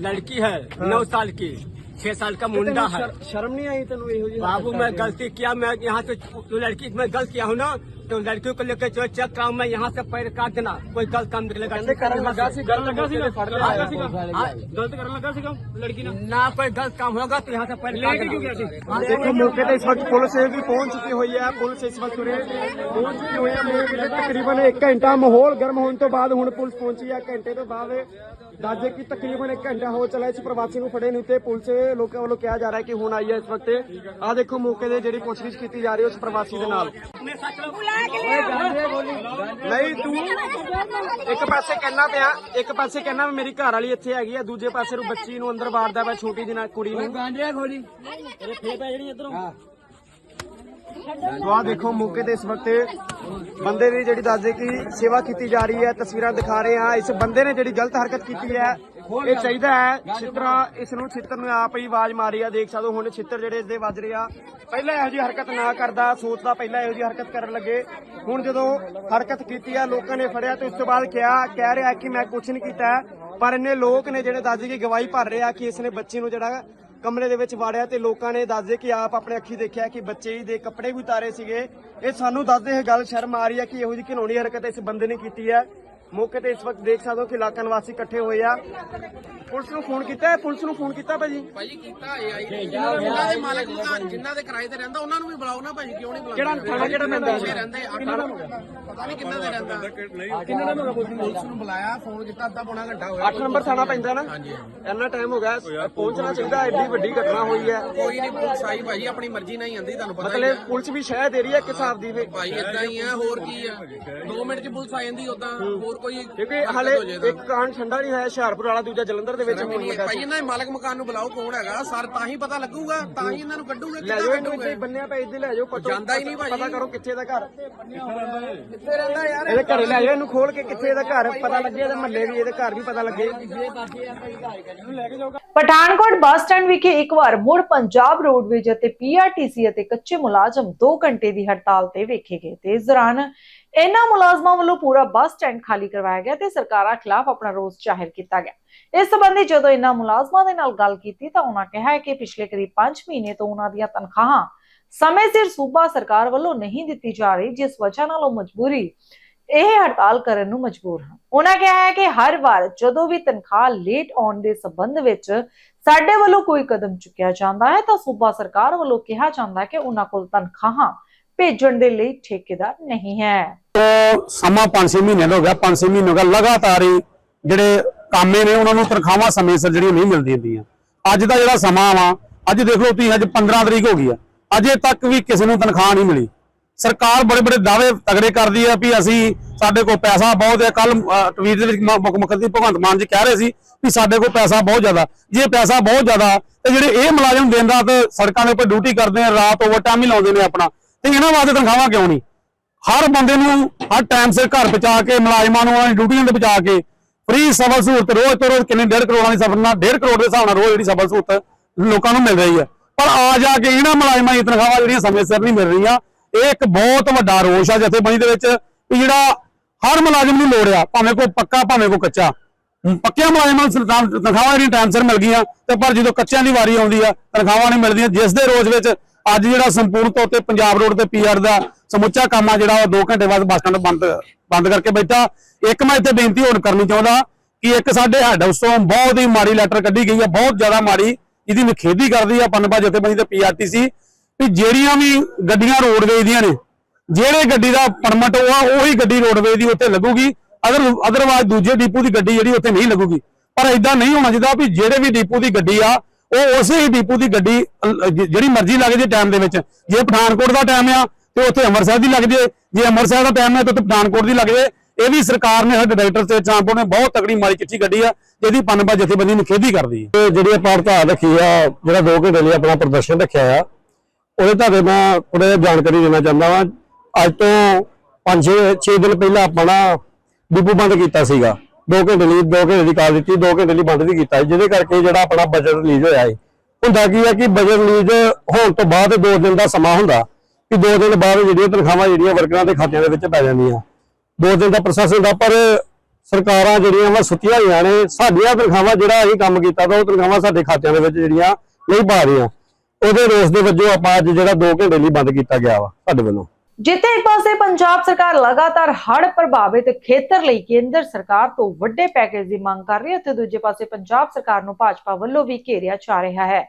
लड़की है नौ साल की छह साल का मुंडा है ਸ਼ਰ- ਸ਼ਰਮ ਨਹੀਂ ਆਈ ਤੈਨੂੰ ਇਹੋ ਜਿਹੀ बाबू मैं गलती किया मैं यहाँ से तो लड़की मैं गलत किया हूँ ना तो लड़कियों को लेकर जो चेक कराऊं मैं यहाँ से पैर काट देना कोई गलत काम निकलेगा ਕਹਿੰਦੇ ਕਰਨ ਲੱਗਾ ਸੀ ਗਲਤ ਲੱਗਾ ਸੀ ਫੜ ਲਿਆ ਗਲਤ ਕਰਨ ਲੱਗਾ ਸੀਗਾ ਲੜਕੀ ਨਾਲ ना कोई गलत काम होगा तो यहाँ से पैर काट देना ਦੇਖੋ ਮੌਕੇ ਤੇ ਇਸ ਵਕਤ ਪੁਲਿਸ ਇਹ ਵੀ ਪਹੁੰਚ ਚੁੱਕੀ ਹੋਈ ਹੈ ਪੁਲਿਸ ਇਸ ਵਕਤ ਉਰੇ ਪਹੁੰਚ ਚੁੱਕੀ ਹੋਈ ਹੈ ਮੌਕੇ ਤੇ ਤਕਰੀਬਨ 1 ਘੰਟਾ ਮਾਹੌਲ ਗਰਮ ਹੋਣ ਤੋਂ ਬਾਅਦ ਹੁਣ ਪੁਲਿਸ ਪਹੁੰਚੀ ਹੈ ਘੰਟੇ ਤੋਂ ਬਾਅਦ ਦੱਸਦੇ ਕਿ ਤਕਰੀਬਨ 1 ਘੰਟਾ ਹੋ ਚਲਾ ਇਸ ਪ੍ਰਵਾਸੀ ਨੂੰ ਫੜੇ ਨੂੰ ਤੇ ਪੁਲਿਸ ਲੋਕਾਂ ਵੱਲੋਂ ਕਿਹਾ ਜਾ ਰਿਹਾ ਹੈ ਕਿ ਹੁਣ ਆਈ ਹੈ ਇਸ ਵਕਤ ਆਹ ਦੇਖੋ ਮੌਕੇ ਤੇ ਜਿਹੜੀ ਪੁੱਛਗਿੱਛ ਕੀਤੀ ਜਾ ਰਹੀ ਹੈ ਉਸ ਪ੍ਰਵਾਸੀ ਦੇ ਨਾਲ मैं सच में ਨਹੀਂ, ਤੂੰ ਇੱਕ ਪਾਸੇ ਕਹਿਣਾ ਪਿਆ, ਇੱਕ ਪਾਸੇ ਕਹਿਣਾ ਮੇਰੀ ਘਰ ਵਾਲੀ ਇੱਥੇ ਹੈਗੀ ਆ, ਦੂਜੇ ਪਾਸੇ ਨੂੰ ਬੱਚੀ ਨੂੰ ਅੰਦਰ ਵਾੜਦਾ ਵਾ ਛੋਟੀ ਜਿਹੀ ਨਾਲ, ਕੁੜੀ ਨੂੰ। ਗਾਂਜਿਆ ਖੋਲੀ ਤੇਰੇ ਫੇਰ ਪੈ ਜਿਹੜੀ ਇਧਰੋਂ ਆਹ ਦੇਖੋ ਮੌਕੇ ਤੇ ਇਸ ਵਕਤ ਬੰਦੇ ਦੀ ਜਿਹੜੀ ਦੱਸਦੇ ਕਿ ਸੇਵਾ ਕੀਤੀ ਜਾ ਰਹੀ ਹੈ, ਤਸਵੀਰਾਂ ਦਿਖਾ ਰਹੇ ਹਾਂ। ਇਸ ਬੰਦੇ ਨੇ ਜਿਹੜੀ ਗਲਤ ਹਰਕਤ ਕੀਤੀ ਹੈ ਇਹ ਚਾਹੀਦਾ ਹੈ ਛਿੱਤਰਾ, ਇਸ ਨੂੰ ਛਿੱਤਰ ਨੂੰ ਆਪ ਹੀ ਆਵਾਜ਼ ਮਾਰੀ ਆ, ਦੇਖ ਸਕਦੇ ਹੋ, ਹੁਣ ਛਿੱਤਰ ਜਿਹੜੇ ਇਸ ਦੇ ਵੱਜ ਰਹੇ ਆ। ਪਹਿਲਾਂ ਇਹੋ ਜਿਹੀ ਹਰਕਤ ਨਾ ਕਰਦਾ, ਸੋਚਦਾ ਪਹਿਲਾਂ ਇਹੋ ਜਿਹੀ ਹਰਕਤ ਕਰਨ ਲੱਗੇ। ਹੁਣ ਜਦੋਂ ਹਰਕਤ ਕੀਤੀ ਆ, ਲੋਕਾਂ ਨੇ ਫੜਿਆ ਤੇ ਉਸ ਤੋਂ ਬਾਅਦ ਕਿਹਾ, ਕਹਿ ਰਿਹਾ ਕਿ ਮੈਂ ਕੁਝ ਨਹੀਂ ਕੀਤਾ। ਪਰ ਇੰਨੇ ਲੋਕ ਨੇ ਜਿਹੜੇ ਦੱਸਦੇ ਕਿ ਗਵਾਹੀ ਭਰ ਰਹੇ ਆ ਕਿ ਇਸ ਨੇ ਬੱਚੇ ਨੂੰ ਜਿਹੜਾ ਕਮਰੇ ਦੇ ਵਿੱਚ ਵਾੜਿਆ ਤੇ ਲੋਕਾਂ ਨੇ ਦੱਸਦੇ ਕਿ ਆਪ ਆਪਣੇ ਅੱਖੀ ਦੇਖਿਆ ਕਿ ਬੱਚੇ ਦੇ ਕੱਪੜੇ ਵੀ ਉਤਾਰੇ ਸੀਗੇ। ਇਹ ਸਾਨੂੰ ਦੱਸਦੇ ਇਹ ਗੱਲ ਸ਼ਰਮ ਆ ਰਹੀ ਹੈ ਕਿ ਇਹੋ ਜਿਹੀ ਘਿਨੌਣੀ ਹਰਕਤ ਇਸ ਬੰਦੇ ਨੇ ਕੀਤੀ ਹੈ। ਮੌਕੇ ਤੇ ਇਸ ਵਕਤ ਦੇਖ ਸਕਦੇ ਹੋ ਕਿ ਇਲਾਕਾ ਨਿਵਾਸੀ ਇਕੱਠੇ ਹੋਏ ਆ। ਪੁਲਿਸ ਨੂੰ ਫੋਨ ਕੀਤਾ ਹੈ? ਪੁਲਿਸ ਨੂੰ ਫੋਨ ਕੀਤਾ ਭਾਜੀ? ਭਾਜੀ ਕੀਤਾ ਆਈ। ਜਿਨ੍ਹਾਂ ਦੇ ਮਾਲਕ ਮਕਾਨ ਜਿਨ੍ਹਾਂ ਦੇ ਕਿਰਾਏ ਤੇ ਰਹਿੰਦਾ ਉਹਨਾਂ ਨੂੰ ਵੀ ਬੁਲਾਓ ਨਾ ਭਾਜੀ ਕਿਉਂ ਨਹੀਂ ਬੁਲਾਉਂਦੇ? ਕਿਹੜਾ ਥਾਣਾ ਕਿਹੜਾ ਪੈਂਦਾ ਪਿੱਛੇ ਰਹਿੰਦੇ? ਪਤਾ ਨਹੀਂ ਕਿੰਨਾ ਦੇ ਰਹਿੰਦਾ। ਕਿੰਨਾ ਦਾ ਪੁਲਿਸ ਨੂੰ ਬੁਲਾਇਆ ਫੋਨ ਕੀਤਾ ਅੱਧਾ ਪੌਣਾ ਘੰਟਾ ਹੋਇਆ। 8 ਨੰਬਰ ਥਾਣਾ ਪੈਂਦਾ ਨਾ? ਇੰਨਾ ਟਾਈਮ ਹੋ ਗਿਆ ਪਹੁੰਚਣਾ ਚਾਹੀਦਾ ਐਡੀ ਵੱਡੀ ਘਟਨਾ ਹੋਈ ਹੈ। ਕੋਈ ਨਹੀਂ ਪੁਲਿਸ ਆਈ ਭਾਜੀ ਆਪਣੀ ਮਰਜ਼ੀ ਨਾਲ ਹੀ ਆਂਦੀ ਤੁਹਾਨੂੰ ਪਤਾ ਹੀ ਮਤਲਬ ਪੁਲਿਸ ਵੀ ਸ਼ਹਿ ਦੇ ਰਹੀ ਹੈ ਕਿਸ ਹਿਸਾਬ ਦੀ ਫਿਰ ਭਾਈ ਇਦਾਂ ਹੀ ਆ ਹੋਰ ਕੀ ਆ। 2 ਮਿੰਟ ਚ ਪੁਲਿਸ ਆ ਜਾਂਦੀ ਉਦਾਂ ਹੋਰ ਕੋਈ ਕਿਉਂਕਿ ਹਲੇ ਇੱਕ ਕਾਂਡ ਠੰਡਾ ਨਹੀਂ ਹੋਇਆ ਹੁਸ਼ਿਆਰਪੁਰ ਵਾਲਾ ਦੂਜਾ ਜਲੰਧਰ ਦੇ ਵਿੱਚ ਹੋਣ ਲੱਗਾ ਭਾਈ ਸੀ ਇਹਨਾਂ ਦੇ ਮਾਲਕ ਮਕਾਨ ਨੂੰ ਬੁਲਾਓ ਕੌਣ ਹੈਗਾ? ਸਰ ਤਾਂ ਹੀ ਪਤਾ ਲੱਗੂਗਾ ਤਾਂ ਹੀ ਇਹਨਾਂ ਨੂੰ ਕੱਢੂਗੇ ਲੈ ਜਾਓ ਇਹਨੂੰ ਇੱਥੇ ਕੱਢੂਗੇ ਹੀ ਬੰਨਿਆ ਪਿਆ ਇੱਥੇ ਲੈ ਜਾਓ ਪਤਾ ਜਾਂਦਾ ਹੀ ਨਹੀਂ ਭਾਜੀ। ਪਤਾ ਕਰੋ ਕਿੱਥੇ ਦਾ ਘਰ। ਕਿੱਥੇ ਰਹਿੰਦਾ ਯਾਰ? ਇਹਦੇ ਘਰੇ ਲੈ ਜਾਓ ਇਹਨੂੰ ਖੋਲ ਕੇ ਕਿੱਥੇ ਇਹਦਾ ਘਰ ਪਤਾ ਲੱਗੇ ਇਹਦੇ ਮਹੱਲੇ ਵੀ ਇਹਦੇ ਘਰ ਵੀ ਪਤਾ ਲੱਗੇ। ਪਠਾਨਕੋਟ ਬੱਸ ਸਟੈਂਡ ਵਿਖੇ ਇੱਕ ਵਾਰ ਮੁੜ ਪੰਜਾਬ ਰੋਡਵੇਜ ਅਤੇ ਪੀਆਰਟੀਸੀ ਅਤੇ ਕੱਚੇ ਮੁਲਾਜ਼ਮ 2 ਘੰਟੇ ਦੀ ਹੜਤਾਲ ਤੇ ਵੇਖੇ ਗਏ। ਤੇ ਇਸ ਦੌਰਾਨ ਇਹਨਾਂ ਮੁਲਾਜ਼ਮਾਂ ਵੱਲੋਂ ਪੂਰਾ ਬੱਸ ਸਟੈਂਡ ਖਾਲੀ ਕਰਵਾਇਆ ਗਿਆ ਤੇ ਸਰਕਾਰਾਂ ਖਿਲਾਫ ਆਪਣਾ ਰੋਸ ਜ਼ਾਹਿਰ ਕੀਤਾ ਗਿਆ। ਇਸ ਸੰਬੰਧੀ ਜਦੋਂ ਇਹਨਾਂ ਮੁਲਾਜ਼ਮਾਂ ਦੇ ਨਾਲ ਗੱਲ ਕੀਤੀ ਤਾਂ ਉਹਨਾਂ ਕਿਹਾ ਕਿ ਪਿਛਲੇ ਕਰੀਬ 5 ਮਹੀਨੇ ਤੋਂ ਉਹਨਾਂ ਦੀਆਂ ਤਨਖਾਹਾਂ ਸਮੇਂ ਸਿਰ ਸੂਬਾ ਸਰਕਾਰ ਵੱਲੋਂ ਨਹੀਂ ਦਿੱਤੀ ਜਾ ਰਹੀ, ਜਿਸ ਵਜ੍ਹਾ ਨਾਲ ਉਹ ਮਜਬੂਰੀ, ਇਹ ਹੜਤਾਲ ਕਰਨ ਨੂੰ ਮਜਬੂਰ ਹਨ। ਉਹਨਾਂ ਕਿਹਾ ਹੈ ਕਿ ਹਰ ਵਾਰ ਜਦੋਂ ਵੀ ਤਨਖਾਹ ਲੇਟ ਆਉਣ ਦੇ ਸੰਬੰਧ ਵਿੱਚ ਸਾਡੇ ਵੱਲੋਂ ਕੋਈ ਕਦਮ ਚੁੱਕਿਆ ਜਾਂਦਾ ਹੈ ਤਾਂ ਸੂਬਾ ਸਰਕਾਰ ਵੱਲੋਂ ਕਿਹਾ ਜਾਂਦਾ ਹੈ ਕਿ ਉਹਨਾਂ ਕੋਲ ਤਨਖਾਹਾਂ ਭੇਜਣ ਦੇ ਲਈ ਠੇਕੇਦਾਰ ਨਹੀਂ ਹੈ। ਸਮਾਂ 5-6 ਮਹੀਨੇ ਦਾ ਹੋ ਗਿਆ 5-6 ਮਹੀਨੇ ਹੋ ਗਿਆ ਲਗਾਤਾਰ ਹੀ ਜਿਹੜੇ ਕਾਮੇ ਨੇ ਉਹਨਾਂ ਨੂੰ ਤਨਖਾਹਾਂ ਸਮੇਂ ਸਿਰ ਜਿਹੜੀਆਂ ਨਹੀਂ ਮਿਲਦੀਆਂ ਪਈਆਂ ਅੱਜ ਦਾ ਜਿਹੜਾ ਸਮਾਂ ਵਾ, ਅੱਜ ਦੇਖ ਲਓ ਤੁਸੀਂ, ਅੱਜ 15 ਤਰੀਕ ਹੋ ਗਈ ਆ। ਅਜੇ ਤੱਕ ਵੀ ਕਿਸੇ ਨੂੰ ਤਨਖਾਹ ਨਹੀਂ ਮਿਲੀ। ਸਰਕਾਰ ਬੜੇ ਬੜੇ ਦਾਅਵੇ ਤਗੜੇ ਕਰਦੀ ਆ ਵੀ ਅਸੀਂ ਸਾਡੇ ਕੋਲ ਪੈਸਾ ਬਹੁਤ ਹੈ ਕੱਲ ਟਵੀਟ ਦੇ ਵਿੱਚ ਮ- ਮੁੱਖ ਮੰਤਰੀ ਭਗਵੰਤ ਮਾਨ ਜੀ ਕਹਿ ਰਹੇ ਸੀ ਵੀ ਸਾਡੇ ਕੋਲ ਪੈਸਾ ਬਹੁਤ ਜ਼ਿਆਦਾ। ਜੇ ਪੈਸਾ ਬਹੁਤ ਜ਼ਿਆਦਾ, ਤੇ ਜਿਹੜੇ ਇਹ ਮੁਲਾਜ਼ਮ ਦਿਨ ਰਾਤ ਸੜਕਾਂ ਦੇ ਉੱਪਰ ਡਿਊਟੀ ਕਰਦੇ ਆ, ਰਾਤ ਓਵਰਟਾਈਮ ਹੀ ਲਾਉਂਦੇ ਨੇ ਆਪਣਾ। ਤੇ ਇਹਨਾਂ ਵਾਸਤੇ ਤਨਖਾਹਾਂ ਕਿਉਂ ਨਹੀਂ? ਹਰ ਬੰਦੇ ਨੂੰ ਹਰ ਟਾਈਮ ਸਿਰ ਘਰ ਪਹੁੰਚਾ ਕੇ, ਮੁਲਾਜ਼ਮਾਂ ਨੂੰ, ਉਹਨਾਂ ਦੀ ਡਿਊਟੀਆਂ ਤੇ ਪਹੁੰਚਾ ਕੇ ਫ੍ਰੀ ਸਬਲ ਸਹੂਲਤ ਰੋਜ਼ ਤੋਂ ਰੋਜ਼ ਕਿੰਨੇ 1.5 ਕਰੋੜਾਂ ਦੀ ਸਫਰ ਨਾਲ 1.5 ਕਰੋੜ ਦੇ ਹਿਸਾਬ ਨਾਲ ਰੋਜ਼ ਜਿਹੜੀ ਸਬਲ ਸਹੂਲਤ ਲੋਕਾਂ ਨੂੰ ਮਿਲ ਰਹੀ ਹੈ। ਪਰ ਆ ਜਾ ਕੇ ਇਹਨਾਂ ਮੁਲਾਜ਼ਮਾਂ ਦੀ ਤਨਖਾਹਾਂ ਜਿਹੜੀਆਂ ਸਮੇਂ ਸਿਰ ਨਹੀਂ ਮਿਲ ਰਹੀਆਂ, ਇਹ ਇੱਕ ਬਹੁਤ ਵੱਡਾ ਰੋਸ਼ ਆ ਜਥੇਬੰਦੀ ਦੇ ਵਿੱਚ ਵੀ ਜਿਹੜਾ ਹਰ ਮੁਲਾਜ਼ਮ ਨੂੰ ਲੋੜ ਆ, ਭਾਵੇਂ ਕੋਈ ਪੱਕਾ, ਭਾਵੇਂ ਕੋਈ ਕੱਚਾ। ਪੱਕਿਆਂ ਮੁਲਾਜ਼ਮਾਂ ਨੂੰ ਤਨਖਾਹਾਂ ਜਿਹੜੀਆਂ ਟਾਈਮ ਸਿਰ ਮਿਲ ਗਈਆਂ, ਤੇ ਪਰ ਜਦੋਂ ਕੱਚਿਆਂ ਦੀ ਵਾਰੀ ਆਉਂਦੀ ਆ, ਤਨਖਾਹਾਂ ਨਹੀਂ ਮਿਲਦੀਆਂ, ਜਿਸ ਦੇ ਰੋਜ਼ ਵਿੱਚ ਅੱਜ ਜਿਹੜਾ ਸੰਪੂਰਨ ਤੌਰ ਤੇ ਪੰਜਾਬ ਰੋਡ ਤੇ ਪੀਆਰ ਦਾ ਸਮੁੱਚਾ ਕੰਮ ਆ ਜਿਹੜਾ ਉਹ 2 ਘੰਟੇ ਬਾਅਦ ਬੱਸ ਸਟੈਂਡ ਬੰਦ ਬੰਦ ਕਰਕੇ ਬੈਠਾ। ਇੱਕ ਮੈਂ ਇੱਥੇ ਬੇਨਤੀ ਹੋਰ ਕਰਨੀ ਚਾਹੁੰਦਾ ਕਿ ਇੱਕ ਸਾਡੇ ਹੈੱਡ ਹਾਊਸ ਤੋਂ ਬਹੁਤ ਹੀ ਮਾੜੀ ਲੈਟਰ ਕੱਢੀ ਗਈ ਆ, ਬਹੁਤ ਜ਼ਿਆਦਾ ਮਾੜੀ, ਜਿਹਦੀ ਨਿਖੇਧੀ ਕਰਦੀ ਆ ਪਨਬਾ ਜਥੇਬੰਦੀ ਤੇ ਪੀਆਰਟੀਸੀ ਵੀ ਜਿਹੜੀਆਂ ਵੀ ਗੱਡੀਆਂ ਰੋਡਵੇਜ਼ ਦੀਆਂ ਨੇ, ਜਿਹੜੇ ਗੱਡੀ ਦਾ ਪਰਮਿਟ ਉਹ ਆ, ਉਹੀ ਗੱਡੀ ਰੋਡਵੇਜ਼ ਦੀ ਉੱਥੇ ਲੱਗੂਗੀ। ਅਦਰ ਅਦਰਵਾਇਜ਼ ਦੂਜੇ ਡਿਪੂ ਦੀ ਗੱਡੀ ਜਿਹੜੀ ਉੱਥੇ ਨਹੀਂ ਲੱਗੂਗੀ। ਪਰ ਇਦਾਂ ਨਹੀਂ ਹੋਣਾ ਚਾਹੀਦਾ ਵੀ ਜਿਹੜੇ ਵੀ ਡੀਪੂ ਦੀ ਗੱਡੀ ਆ ਉਹ ਉਸੇ ਹੀ ਡੀਪੂ ਦੀ ਗੱਡੀ ਜਿਹੜੀ ਮਰਜ਼ੀ ਲੱਗ ਜੇ ਟਾਈਮ ਦੇ ਵਿੱਚ। ਜੇ ਪਠਾਨਕੋਟ ਦਾ ਟਾਈਮ ਆ, ਤੇ ਉੱਥੇ ਅੰਮ੍ਰਿਤਸਰ ਦੀ ਲੱਗ ਜੇ। ਜੇ ਅੰਮ੍ਰਿਤਸਰ ਦਾ ਟਾਈਮ ਹੈ ਤੇ ਉੱਥੇ ਪਠਾਨਕੋਟ ਦੀ ਲੱਗ ਜੇ। ਇਹ ਵੀ ਸਰਕਾਰ ਨੇ ਸਾਡੇ ਡਾਇਰੈਕਟਰ ਤੇ ਚਾਂਪੋ ਨੇ ਬਹੁਤ ਤਕੜੀ ਮਾਰੀ ਚਿੱਠੀ ਕੱਢੀ ਆ, ਜਿਹਦੀ ਪਨਬਾ ਜਥੇਬੰਦੀ ਨੂੰ ਖੇਦੀ ਕਰਦੀ ਹੈ ਜਿਹੜੀ ਆਪਾਂ ਹੜਤਾਲ ਰੱਖੀ ਆ, ਜਿਹੜਾ 2 ਘੰਟੇ ਲਈ ਆਪਣਾ ਪ੍ਰਦਰਸ਼ਨ ਰੱਖਿਆ ਆ, ਉਹਦੇ ਤੁਹਾਡੇ ਮੈਂ ਥੋੜਾ ਜਿਹਾ ਜਾਣਕਾਰੀ ਦੇਣਾ ਚਾਹੁੰਦਾ ਵਾਂ। ਅੱਜ ਤੋਂ 5 6 ਦਿਨ ਪਹਿਲਾਂ ਆਪਾਂ ਨਾ ਡਿਪੂ ਬੰਦ ਕੀਤਾ ਸੀਗਾ। 2 ਘੰਟੇ ਲਈ 2 ਘੰਟੇ ਦੀ ਕਾਲ ਦਿੱਤੀ 2 ਘੰਟੇ ਲਈ ਬੰਦ ਵੀ ਕੀਤਾ ਜਿਹਦੇ ਕਰਕੇ ਜਿਹੜਾ ਆਪਣਾ ਬਜਟ ਰਿਲੀਜ਼ ਹੋਇਆ ਹੈ ਹੁੰਦਾ ਕੀ ਹੈ ਕਿ ਬਜਟ ਰਿਲੀਜ਼ ਹੋਣ ਤੋਂ ਬਾਅਦ 2 ਦਿਨ ਦਾ ਸਮਾਂ ਹੁੰਦਾ ਕਿ 2 ਦਿਨ ਬਾਅਦ ਜਿਹੜੀਆਂ ਤਨਖਾਹਾਂ ਜਿਹੜੀਆਂ ਵਰਕਰਾਂ ਦੇ ਖਾਤਿਆਂ ਦੇ ਵਿੱਚ ਪੈ ਜਾਂਦੀਆਂ। 2 ਦਿਨ ਦਾ ਪ੍ਰੋਸੈਸ ਹੁੰਦਾ, ਪਰ ਸਰਕਾਰਾਂ ਜਿਹੜੀਆਂ ਵਾ ਸੁੱਤੀਆਂ ਹੋਈਆਂ ਨੇ, ਸਾਡੀਆਂ ਤਨਖਾਹਾਂ ਜਿਹੜਾ ਅਸੀਂ ਕੰਮ ਕੀਤਾ ਤਾਂ ਉਹ ਤਨਖਾਹਾਂ ਸਾਡੇ ਖਾਤਿਆਂ ਦੇ ਵਿੱਚ ਜਿਹੜੀਆਂ ਨਹੀਂ ਪਾ ਰਹੀਆਂ। ਉਹਦੇ ਰੋਸ ਦੇ ਵਜੋਂ ਆਪਾਂ ਅੱਜ ਜਿਹੜਾ 2 ਘੰਟੇ ਲਈ ਬੰਦ ਕੀਤਾ ਗਿਆ ਵਾ, ਸਾਡੇ ਵੱਲੋਂ। ਜਿੱਥੇ ਇੱਕ ਪਾਸੇ ਪੰਜਾਬ ਸਰਕਾਰ ਲਗਾਤਾਰ ਹੜ੍ਹ ਪ੍ਰਭਾਵਿਤ ਖੇਤਰ ਲਈ ਕੇਂਦਰ ਸਰਕਾਰ ਤੋਂ ਵੱਡੇ ਪੈਕੇਜ ਦੀ ਮੰਗ ਕਰ ਰਹੀ ਹੈ ਤੇ ਦੂਜੇ ਪਾਸੇ ਪੰਜਾਬ ਸਰਕਾਰ ਨੂੰ ਭਾਜਪਾ ਵੱਲੋਂ ਵੀ ਘੇਰਿਆ ਜਾ ਰਿਹਾ ਹੈ।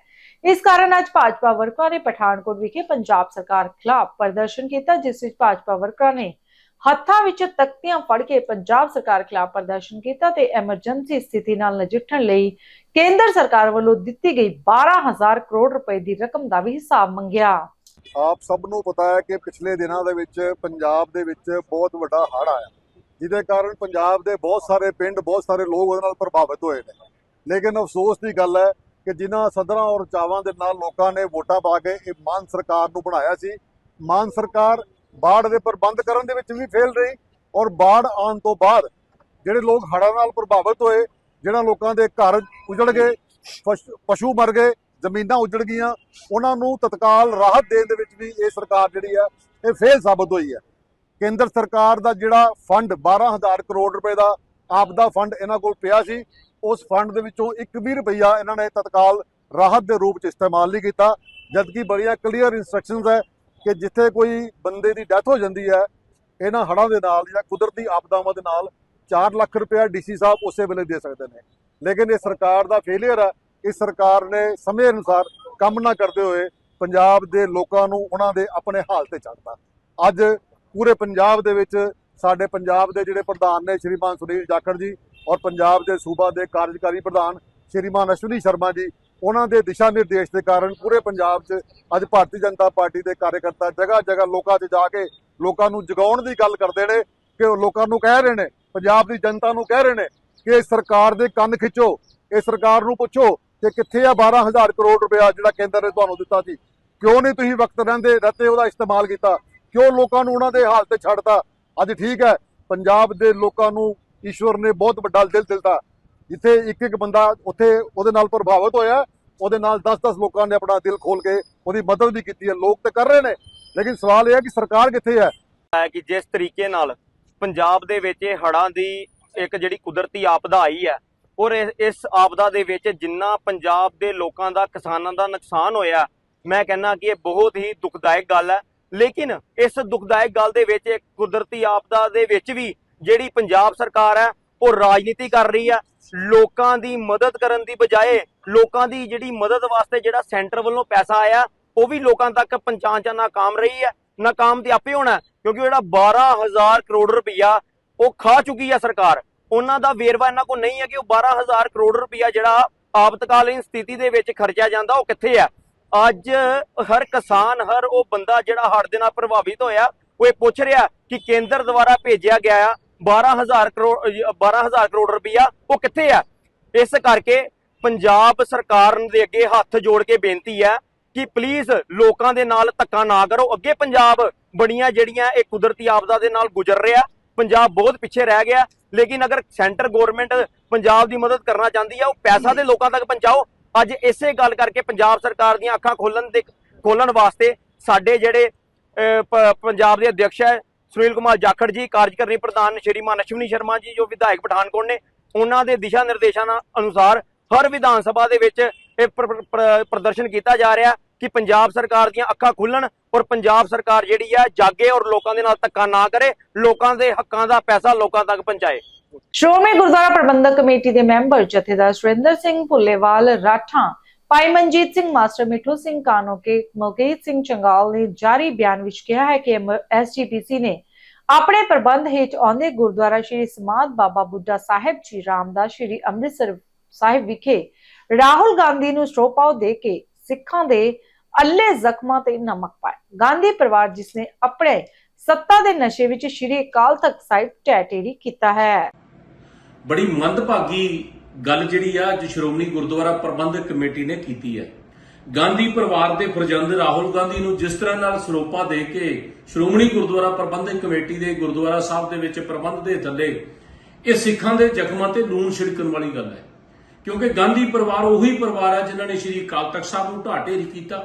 ਇਸ ਕਾਰਨ ਅੱਜ ਭਾਜਪਾ ਵਰਕਰਾਂ ਨੇ ਪਠਾਨਕੋਟ ਵਿਖੇ ਪੰਜਾਬ ਸਰਕਾਰ ਖਿਲਾਫ ਪ੍ਰਦਰਸ਼ਨ ਕੀਤਾ, ਜਿਸ ਵਿੱਚ ਭਾਜਪਾ ਵਰਕਰਾਂ ਨੇ ਹੱਥਾਂ ਵਿੱਚ ਤਖਤੀਆਂ ਫੜ ਕੇ ਪੰਜਾਬ ਸਰਕਾਰ ਖਿਲਾਫ ਪ੍ਰਦਰਸ਼ਨ ਕੀਤਾ ਤੇ ਐਮਰਜੈਂਸੀ ਸਥਿਤੀ ਨਾਲ ਨਜਿੱਠਣ ਲਈ ਕੇਂਦਰ ਸਰਕਾਰ ਵੱਲੋਂ ਦਿੱਤੀ ਗਈ 12000 ਕਰੋੜ ਰੁਪਏ ਦੀ ਰਕਮ ਦਾ ਵੀ ਹਿਸਾਬ ਮੰਗਿਆ। ਆਪ ਸਭ ਨੂੰ ਪਤਾ ਹੈ ਕਿ ਪਿਛਲੇ ਦਿਨਾਂ ਦੇ ਵਿੱਚ ਪੰਜਾਬ ਦੇ ਵਿੱਚ ਬਹੁਤ ਵੱਡਾ ਹੜ੍ਹ ਆਇਆ। ਜਿਹਦੇ ਕਾਰਨ ਪੰਜਾਬ ਦੇ ਬਹੁਤ ਸਾਰੇ ਪਿੰਡ, ਬਹੁਤ ਸਾਰੇ ਲੋਕ ਉਹਦੇ ਨਾਲ ਪ੍ਰਭਾਵਿਤ ਹੋਏ ਨੇ। ਲੇਕਿਨ ਅਫਸੋਸ ਦੀ ਗੱਲ ਹੈ ਕਿ ਜਿਨ੍ਹਾਂ ਸਦਰਾਂ ਔਰ ਚਾਵਾਂ ਦੇ ਨਾਲ ਲੋਕਾਂ ਨੇ ਵੋਟਾਂ ਪਾ ਕੇ ਇਹ ਮਾਨ ਸਰਕਾਰ ਨੂੰ ਬਣਾਇਆ ਸੀ, ਮਾਨ ਸਰਕਾਰ ਬਾੜ ਦੇ ਪ੍ਰਬੰਧ ਕਰਨ ਦੇ ਵਿੱਚ ਵੀ ਫੇਲ ਰਹੀ ਔਰ ਬਾੜ ਆਉਣ ਤੋਂ ਬਾਅਦ ਜਿਹੜੇ ਲੋਕ ਹੜ੍ਹਾਂ ਨਾਲ ਪ੍ਰਭਾਵਿਤ ਹੋਏ, ਜਿਹੜਾ ਲੋਕਾਂ ਦੇ ਘਰ ਉਜੜ ਗਏ ਪਸ਼- ਪਸ਼ੂ ਮਰ ਗਏ ਜ਼ਮੀਨਾਂ ਉਜੜ ਗਈਆਂ। ਉਹਨਾਂ ਨੂੰ ਤਤਕਾਲ ਰਾਹਤ ਦੇਣ ਦੇ ਵਿੱਚ ਵੀ ਇਹ ਸਰਕਾਰ ਜਿਹੜੀ ਆ ਇਹ ਫੇਲ ਸਾਬਤ ਹੋਈ ਹੈ। ਕੇਂਦਰ ਸਰਕਾਰ ਦਾ ਜਿਹੜਾ ਫੰਡ 12000 ਕਰੋੜ ਰੁਪਏ ਦਾ ਆਪਦਾ ਫੰਡ ਇਹਨਾਂ ਕੋਲ ਪਿਆ ਸੀ, ਉਸ ਫੰਡ ਦੇ ਵਿੱਚੋਂ 1 ਵੀ ਰੁਪਈਆ ਇਹਨਾਂ ਨੇ ਤਤਕਾਲ ਰਾਹਤ ਦੇ ਰੂਪ 'ਚ ਇਸਤੇਮਾਲ ਨਹੀਂ ਕੀਤਾ। ਜਦਕਿ ਬੜੀਆਂ ਕਲੀਅਰ ਇਨਸਟਰਕਸ਼ਨਸ ਹੈ ਕਿ ਜਿੱਥੇ ਕੋਈ ਬੰਦੇ ਦੀ ਡੈਥ ਹੋ ਜਾਂਦੀ ਹੈ, ਇਹਨਾਂ ਹੜ੍ਹਾਂ ਦੇ ਨਾਲ ਜਾਂ ਕੁਦਰਤੀ ਆਪਦਾਵਾਂ ਦੇ ਨਾਲ 4 ਲੱਖ ਰੁਪਇਆ ਡੀਸੀ ਸਾਹਿਬ ਉਸੇ ਵੇਲੇ ਦੇ ਸਕਦੇ ਨੇ। ਲੇਕਿਨ ਇਹ ਸਰਕਾਰ ਦਾ ਫੇਲਿਅਰ ਹੈ। ਇਸ ਸਰਕਾਰ ਨੇ ਸਮੇਂ ਅਨੁਸਾਰ ਕੰਮ ਨਾ ਕਰਦੇ ਹੋਏ ਪੰਜਾਬ ਦੇ ਲੋਕਾਂ ਨੂੰ ਉਹਨਾਂ ਦੇ ਆਪਣੇ ਹਾਲ ਤੇ ਛੱਡਤਾ ਅੱਜ ਪੂਰੇ ਪੰਜਾਬ ਦੇ ਵਿੱਚ ਸਾਡੇ ਪੰਜਾਬ ਦੇ ਜਿਹੜੇ ਪ੍ਰਧਾਨ ਨੇ ਸ਼੍ਰੀਮਾਨ ਸੁਨੀਲ ਜਾਖੜ ਜੀ ਔਰ ਪੰਜਾਬ ਦੇ ਸੂਬਾ ਦੇ ਕਾਰਜਕਾਰੀ ਪ੍ਰਧਾਨ ਸ਼੍ਰੀਮਾਨ ਅਸ਼ਵਨੀ ਸ਼ਰਮਾ ਜੀ, ਉਹਨਾਂ ਦੇ ਦਿਸ਼ਾ ਨਿਰਦੇਸ਼ ਦੇ ਕਾਰਨ ਪੂਰੇ ਪੰਜਾਬ 'ਚ ਅੱਜ ਭਾਰਤੀ ਜਨਤਾ ਪਾਰਟੀ ਦੇ ਕਾਰਜਕਰਤਾ ਜਗ੍ਹਾ ਜਗ੍ਹਾ ਲੋਕਾਂ 'ਚ ਜਾ ਕੇ ਲੋਕਾਂ ਨੂੰ ਜਗਾਉਣ ਦੀ ਗੱਲ ਕਰਦੇ ਨੇ ਕਿ ਉਹ ਲੋਕਾਂ ਨੂੰ ਕਹਿ ਰਹੇ ਨੇ, ਪੰਜਾਬ ਦੀ ਜਨਤਾ ਨੂੰ ਕਹਿ ਰਹੇ ਨੇ ਕਿ ਸਰਕਾਰ ਦੇ ਕੰਨ ਖਿੱਚੋ, ਇਹ ਸਰਕਾਰ ਨੂੰ ਪੁੱਛੋ ਕਿ ਕਿੱਥੇ ਆ? 12000 ਕਰੋੜ ਰੁਪਇਆ ਜਿਹੜਾ ਕੇਂਦਰ ਨੇ ਤੁਹਾਨੂੰ ਦਿੱਤਾ ਸੀ। ਕਿਉਂ ਨਹੀਂ ਤੁਸੀਂ ਵਕਤ ਰਹਿੰਦੇ ਰਹਤੇ ਉਹਦਾ ਇਸਤੇਮਾਲ ਕੀਤਾ? ਕਿਉਂ ਲੋਕਾਂ ਨੂੰ ਉਹਨਾਂ ਦੇ ਹਾਲ ਤੇ ਛੱਡਤਾ? ਅੱਜ ਠੀਕ ਹੈ, ਪੰਜਾਬ ਦੇ ਲੋਕਾਂ ਨੂੰ ਈਸ਼ਵਰ ਨੇ ਬਹੁਤ ਵੱਡਾ ਦਿਲ ਦਿੱਤਾ। ਜਿੱਥੇ ਇੱਕ ਇੱਕ ਬੰਦਾ ਉੱਥੇ ਉਹਦੇ ਨਾਲ ਪ੍ਰਭਾਵਿਤ ਹੋਇਆ, ਉਹਦੇ ਨਾਲ 10-10 ਲੋਕਾਂ ਨੇ ਆਪਣਾ ਦਿਲ ਖੋਲ ਕੇ ਉਹਦੀ ਮਦਦ ਵੀ ਕੀਤੀ ਹੈ। ਲੋਕ ਤੇ ਕਰ ਰਹੇ ਨੇ, ਲੇਕਿਨ ਸਵਾਲ ਇਹ ਹੈ ਕਿ ਸਰਕਾਰ ਕਿੱਥੇ ਹੈ? ਹੈ ਕਿ ਜਿਸ ਤਰੀਕੇ ਨਾਲ ਪੰਜਾਬ ਦੇ ਵਿੱਚ ਇਹ ਹੜਾਂ ਦੀ ਇੱਕ ਜਿਹੜੀ ਕੁਦਰਤੀ ਆਪਦਾ ਆਈ ਹੈ ਔਰ ਇਸ- ਇਸ ਆਪਦਾ ਦੇ ਵਿੱਚ ਜਿੰਨਾ ਪੰਜਾਬ ਦੇ ਲੋਕਾਂ ਦਾ ਕਿਸਾਨਾਂ ਦਾ ਨੁਕਸਾਨ ਹੋਇਆ, ਮੈਂ ਕਹਿੰਨਾ ਕਿ ਇਹ ਬਹੁਤ ਹੀ ਦੁਖਦਾਇਕ ਗੱਲ ਹੈ। ਲੇਕਿਨ ਇਸ ਦੁਖਦਾਇਕ ਗੱਲ ਦੇ ਵਿੱਚ ਇੱਕ ਕੁਦਰਤੀ ਆਪਦਾ ਦੇ ਵਿੱਚ ਵੀ ਜਿਹੜੀ ਪੰਜਾਬ ਸਰਕਾਰ ਹੈ, ਉਹ ਰਾਜਨੀਤੀ ਕਰ ਰਹੀ ਹੈ। ਲੋਕਾਂ ਦੀ ਮਦਦ ਕਰਨ ਦੀ ਬਜਾਏ ਲੋਕਾਂ ਦੀ ਜਿਹੜੀ ਮਦਦ ਵਾਸਤੇ ਜਿਹੜਾ ਸੈਂਟਰ ਵੱਲੋਂ ਪੈਸਾ ਆਇਆ, ਉਹ ਵੀ ਲੋਕਾਂ ਤੱਕ ਪਹੁੰਚਾਉਣ ਚ ਨਾਕਾਮ ਰਹੀ ਹੈ। ਨਾਕਾਮ ਤੇ ਆਪੇ ਹੋਣਾ ਕਿਉਂਕਿ ਜਿਹੜਾ 12000 ਕਰੋੜ ਰੁਪਈਆ ਉਹ ਖਾ ਚੁੱਕੀ ਹੈ ਸਰਕਾਰ। ਉਹਨਾਂ ਦਾ ਵੇਰਵਾ ਇਹਨਾਂ ਕੋਲ ਨਹੀਂ ਹੈ ਕਿ ਉਹ 12000 ਕਰੋੜ ਰੁਪਈਆ ਜਿਹੜਾ ਆਪਤਕਾਲੀਨ ਸਥਿਤੀ ਦੇ ਵਿੱਚ ਖਰਚਿਆ ਜਾਂਦਾ, ਉਹ ਕਿੱਥੇ ਹੈ? ਅੱਜ ਹਰ ਕਿਸਾਨ, ਹਰ ਉਹ ਬੰਦਾ ਜਿਹੜਾ ਹੜ੍ਹ ਦੇ ਨਾਲ ਪ੍ਰਭਾਵਿਤ ਹੋਇਆ, ਉਹ ਇਹ ਪੁੱਛ ਰਿਹਾ ਕਿ ਕੇਂਦਰ ਦੁਆਰਾ ਭੇਜਿਆ ਗਿਆ ਆ 12000 ਕਰੋੜ 12000 ਕਰੋੜ ਰੁਪਈਆ ਉਹ ਕਿੱਥੇ ਆ ਇਸ ਕਰਕੇ ਪੰਜਾਬ ਸਰਕਾਰ ਦੇ ਅੱਗੇ ਹੱਥ ਜੋੜ ਕੇ ਬੇਨਤੀ ਹੈ ਕਿ ਪਲੀਜ਼ ਲੋਕਾਂ ਦੇ ਨਾਲ ਧੱਕਾ ਨਾ ਕਰੋ। ਅੱਗੇ ਪੰਜਾਬ ਬੜੀਆਂ ਜਿਹੜੀਆਂ ਇਹ ਕੁਦਰਤੀ ਆਪਦਾ ਦੇ ਨਾਲ ਗੁਜ਼ਰ ਰਿਹਾ ਪੰਜਾਬ ਬਹੁਤ ਪਿੱਛੇ ਰਹਿ ਗਿਆ, ਲੇਕਿਨ ਅਗਰ ਸੈਂਟਰ ਗਵਰਨਮੈਂਟ ਪੰਜਾਬ ਦੀ ਮਦਦ ਕਰਨਾ ਚਾਹੁੰਦੀ ਹੈ ਉਹ ਪੈਸਾ ਦੇ ਲੋਕਾਂ ਤੱਕ ਪਹੁੰਚਾਓ। ਅੱਜ ਇਸੇ ਗੱਲ ਕਰਕੇ ਪੰਜਾਬ ਸਰਕਾਰ ਦੀਆਂ ਅੱਖਾਂ ਖੋਲਣ ਦੇ, ਖੋਲਣ ਵਾਸਤੇ ਸਾਡੇ ਜਿਹੜੇ ਪੰਜਾਬ ਦੇ ਅਧਿਕਸ਼ ਹੈ, ਸੁਨੀਲ ਕੁਮਾਰ ਜਾਖੜ ਜੀ ਕਾਰਜਕਾਰੀ ਪ੍ਰਧਾਨ ਸ਼੍ਰੀਮਾਨ ਅਸ਼ਵਨੀ ਸ਼ਰਮਾ ਜੀ, ਜੋ ਵਿਧਾਇਕ ਪਠਾਨਕੋਟ ਨੇ, ਉਹਨਾਂ ਦੇ ਦਿਸ਼ਾ ਨਿਰਦੇਸ਼ਾਂ ਅਨੁਸਾਰ ਹਰ ਵਿਧਾਨ ਸਭਾ ਦੇ ਵਿੱਚ ਇਹ ਪ੍ਰ- ਪ੍ਰਦਰਸ਼ਨ ਕੀਤਾ ਜਾ ਰਿਹਾ ਕਿ ਪੰਜਾਬ ਸਰਕਾਰ ਦੀਆਂ ਅੱਖਾਂ ਖੁੱਲਣ ਔਰ ਪੰਜਾਬ ਸਰਕਾਰ ਜਿਹੜੀ ਹੈ ਜਾਗੇ ਔਰ ਲੋਕਾਂ ਦੇ ਨਾਲ ਧੱਕਾ ਨਾ ਕਰੇ, ਲੋਕਾਂ ਦੇ ਹੱਕਾਂ ਦਾ ਪੈਸਾ ਲੋਕਾਂ ਤੱਕ ਪਹੁੰਚਾਏ। ਸ਼੍ਰੋਮਣੀ ਗੁਰਦੁਆਰਾ ਪ੍ਰਬੰਧਕ ਕਮੇਟੀ ਦੇ ਮੈਂਬਰ ਜਥੇਦਾਰ ਸੁਰਿੰਦਰ ਸਿੰਘ ਭੁੱਲੇਵਾਲ ਰਾਠਾਂ, ਭਾਈ ਮਨਜੀਤ ਸਿੰਘ, ਮਾਸਟਰ ਮਿੱਠੂ ਸਿੰਘ ਕਾਨੋਕੇ, ਮਲਕੀਤ ਸਿੰਘ ਚੰਗਾਲ ਨੇ ਜਾਰੀ ਬਿਆਨ ਵਿੱਚ ਕਿਹਾ ਹੈ ਕਿ ਐਸਜੀਪੀਸੀ ਨੇ ਆਪਣੇ ਪ੍ਰਬੰਧ ਹੇਠ ਆਉਂਦੇ ਗੁਰਦੁਆਰਾ ਸ਼੍ਰੀ ਸਮਾਧ ਬਾਬਾ ਬੁੱਢਾ ਸਾਹਿਬ ਜੀ ਰਾਮਦਾਸ, ਸ਼੍ਰੀ ਅੰਮ੍ਰਿਤਸਰ ਸਾਹਿਬ ਵਿਖੇ ਰਾਹੁਲ ਗਾਂਧੀ ਨੂੰ ਸਟ੍ਰੋਪਾਓ ਦੇ ਕੇ ਸਿੱਖਾਂ ਦੇ ਅੱਲੇ ਜ਼ਖਮਾਂ ਤੇ ਨਮਕ ਪਾਇਆ। ਗਾਂਧੀ ਪਰਿਵਾਰ ਜਿਸ ਨੇ ਆਪਣੇ ਸੱਤਾ ਦੇ ਨਸ਼ੇ ਵਿੱਚ ਸ਼੍ਰੀ ਅਕਾਲ ਤਖਤ ਸਾਹਿਬ ਟੈਟੇਰੀ ਕੀਤਾ ਹੈ। ਬੜੀ ਮੰਦਭਾਗੀ ਗੱਲ ਜਿਹੜੀ ਆ, ਅੱਜ ਸ਼੍ਰੋਮਣੀ ਗੁਰਦੁਆਰਾ ਪ੍ਰਬੰਧਕ ਕਮੇਟੀ ਨੇ ਕੀਤੀ ਹੈ। ਗਾਂਧੀ ਪਰਿਵਾਰ ਦੇ ਫਰਜ਼ੰਦ ਰਾਹੁਲ ਗਾਂਧੀ ਨੂੰ ਜਿਸ ਤਰ੍ਹਾਂ ਨਾਲ ਸਰੋਪਾ ਦੇ ਕੇ ਸ਼੍ਰੋਮਣੀ ਗੁਰਦੁਆਰਾ ਪ੍ਰਬੰਧਕ ਕਮੇਟੀ ਦੇ ਗੁਰਦੁਆਰਾ ਸਾਹਿਬ ਦੇ ਵਿੱਚ ਪ੍ਰਬੰਧ ਦੇ ਥੱਲੇ ਇਹ ਸਿੱਖਾਂ ਦੇ ਜ਼ਖਮਾਂ ਤੇ ਲੂਣ ਛਿੜਕਣ ਵਾਲੀ ਗੱਲ ਹੈ। ਕਿਉਂਕਿ ਗਾਂਧੀ ਪਰਿਵਾਰ ਉਹੀ ਪਰਿਵਾਰ ਹੈ ਜਿਨ੍ਹਾਂ ਨੇ ਸ਼੍ਰੀ ਅਕਾਲ ਤਖਤ ਸਾਹਿਬ ਨੂੰ ਢਾਹ ਢੇਰੀ ਕੀਤਾ।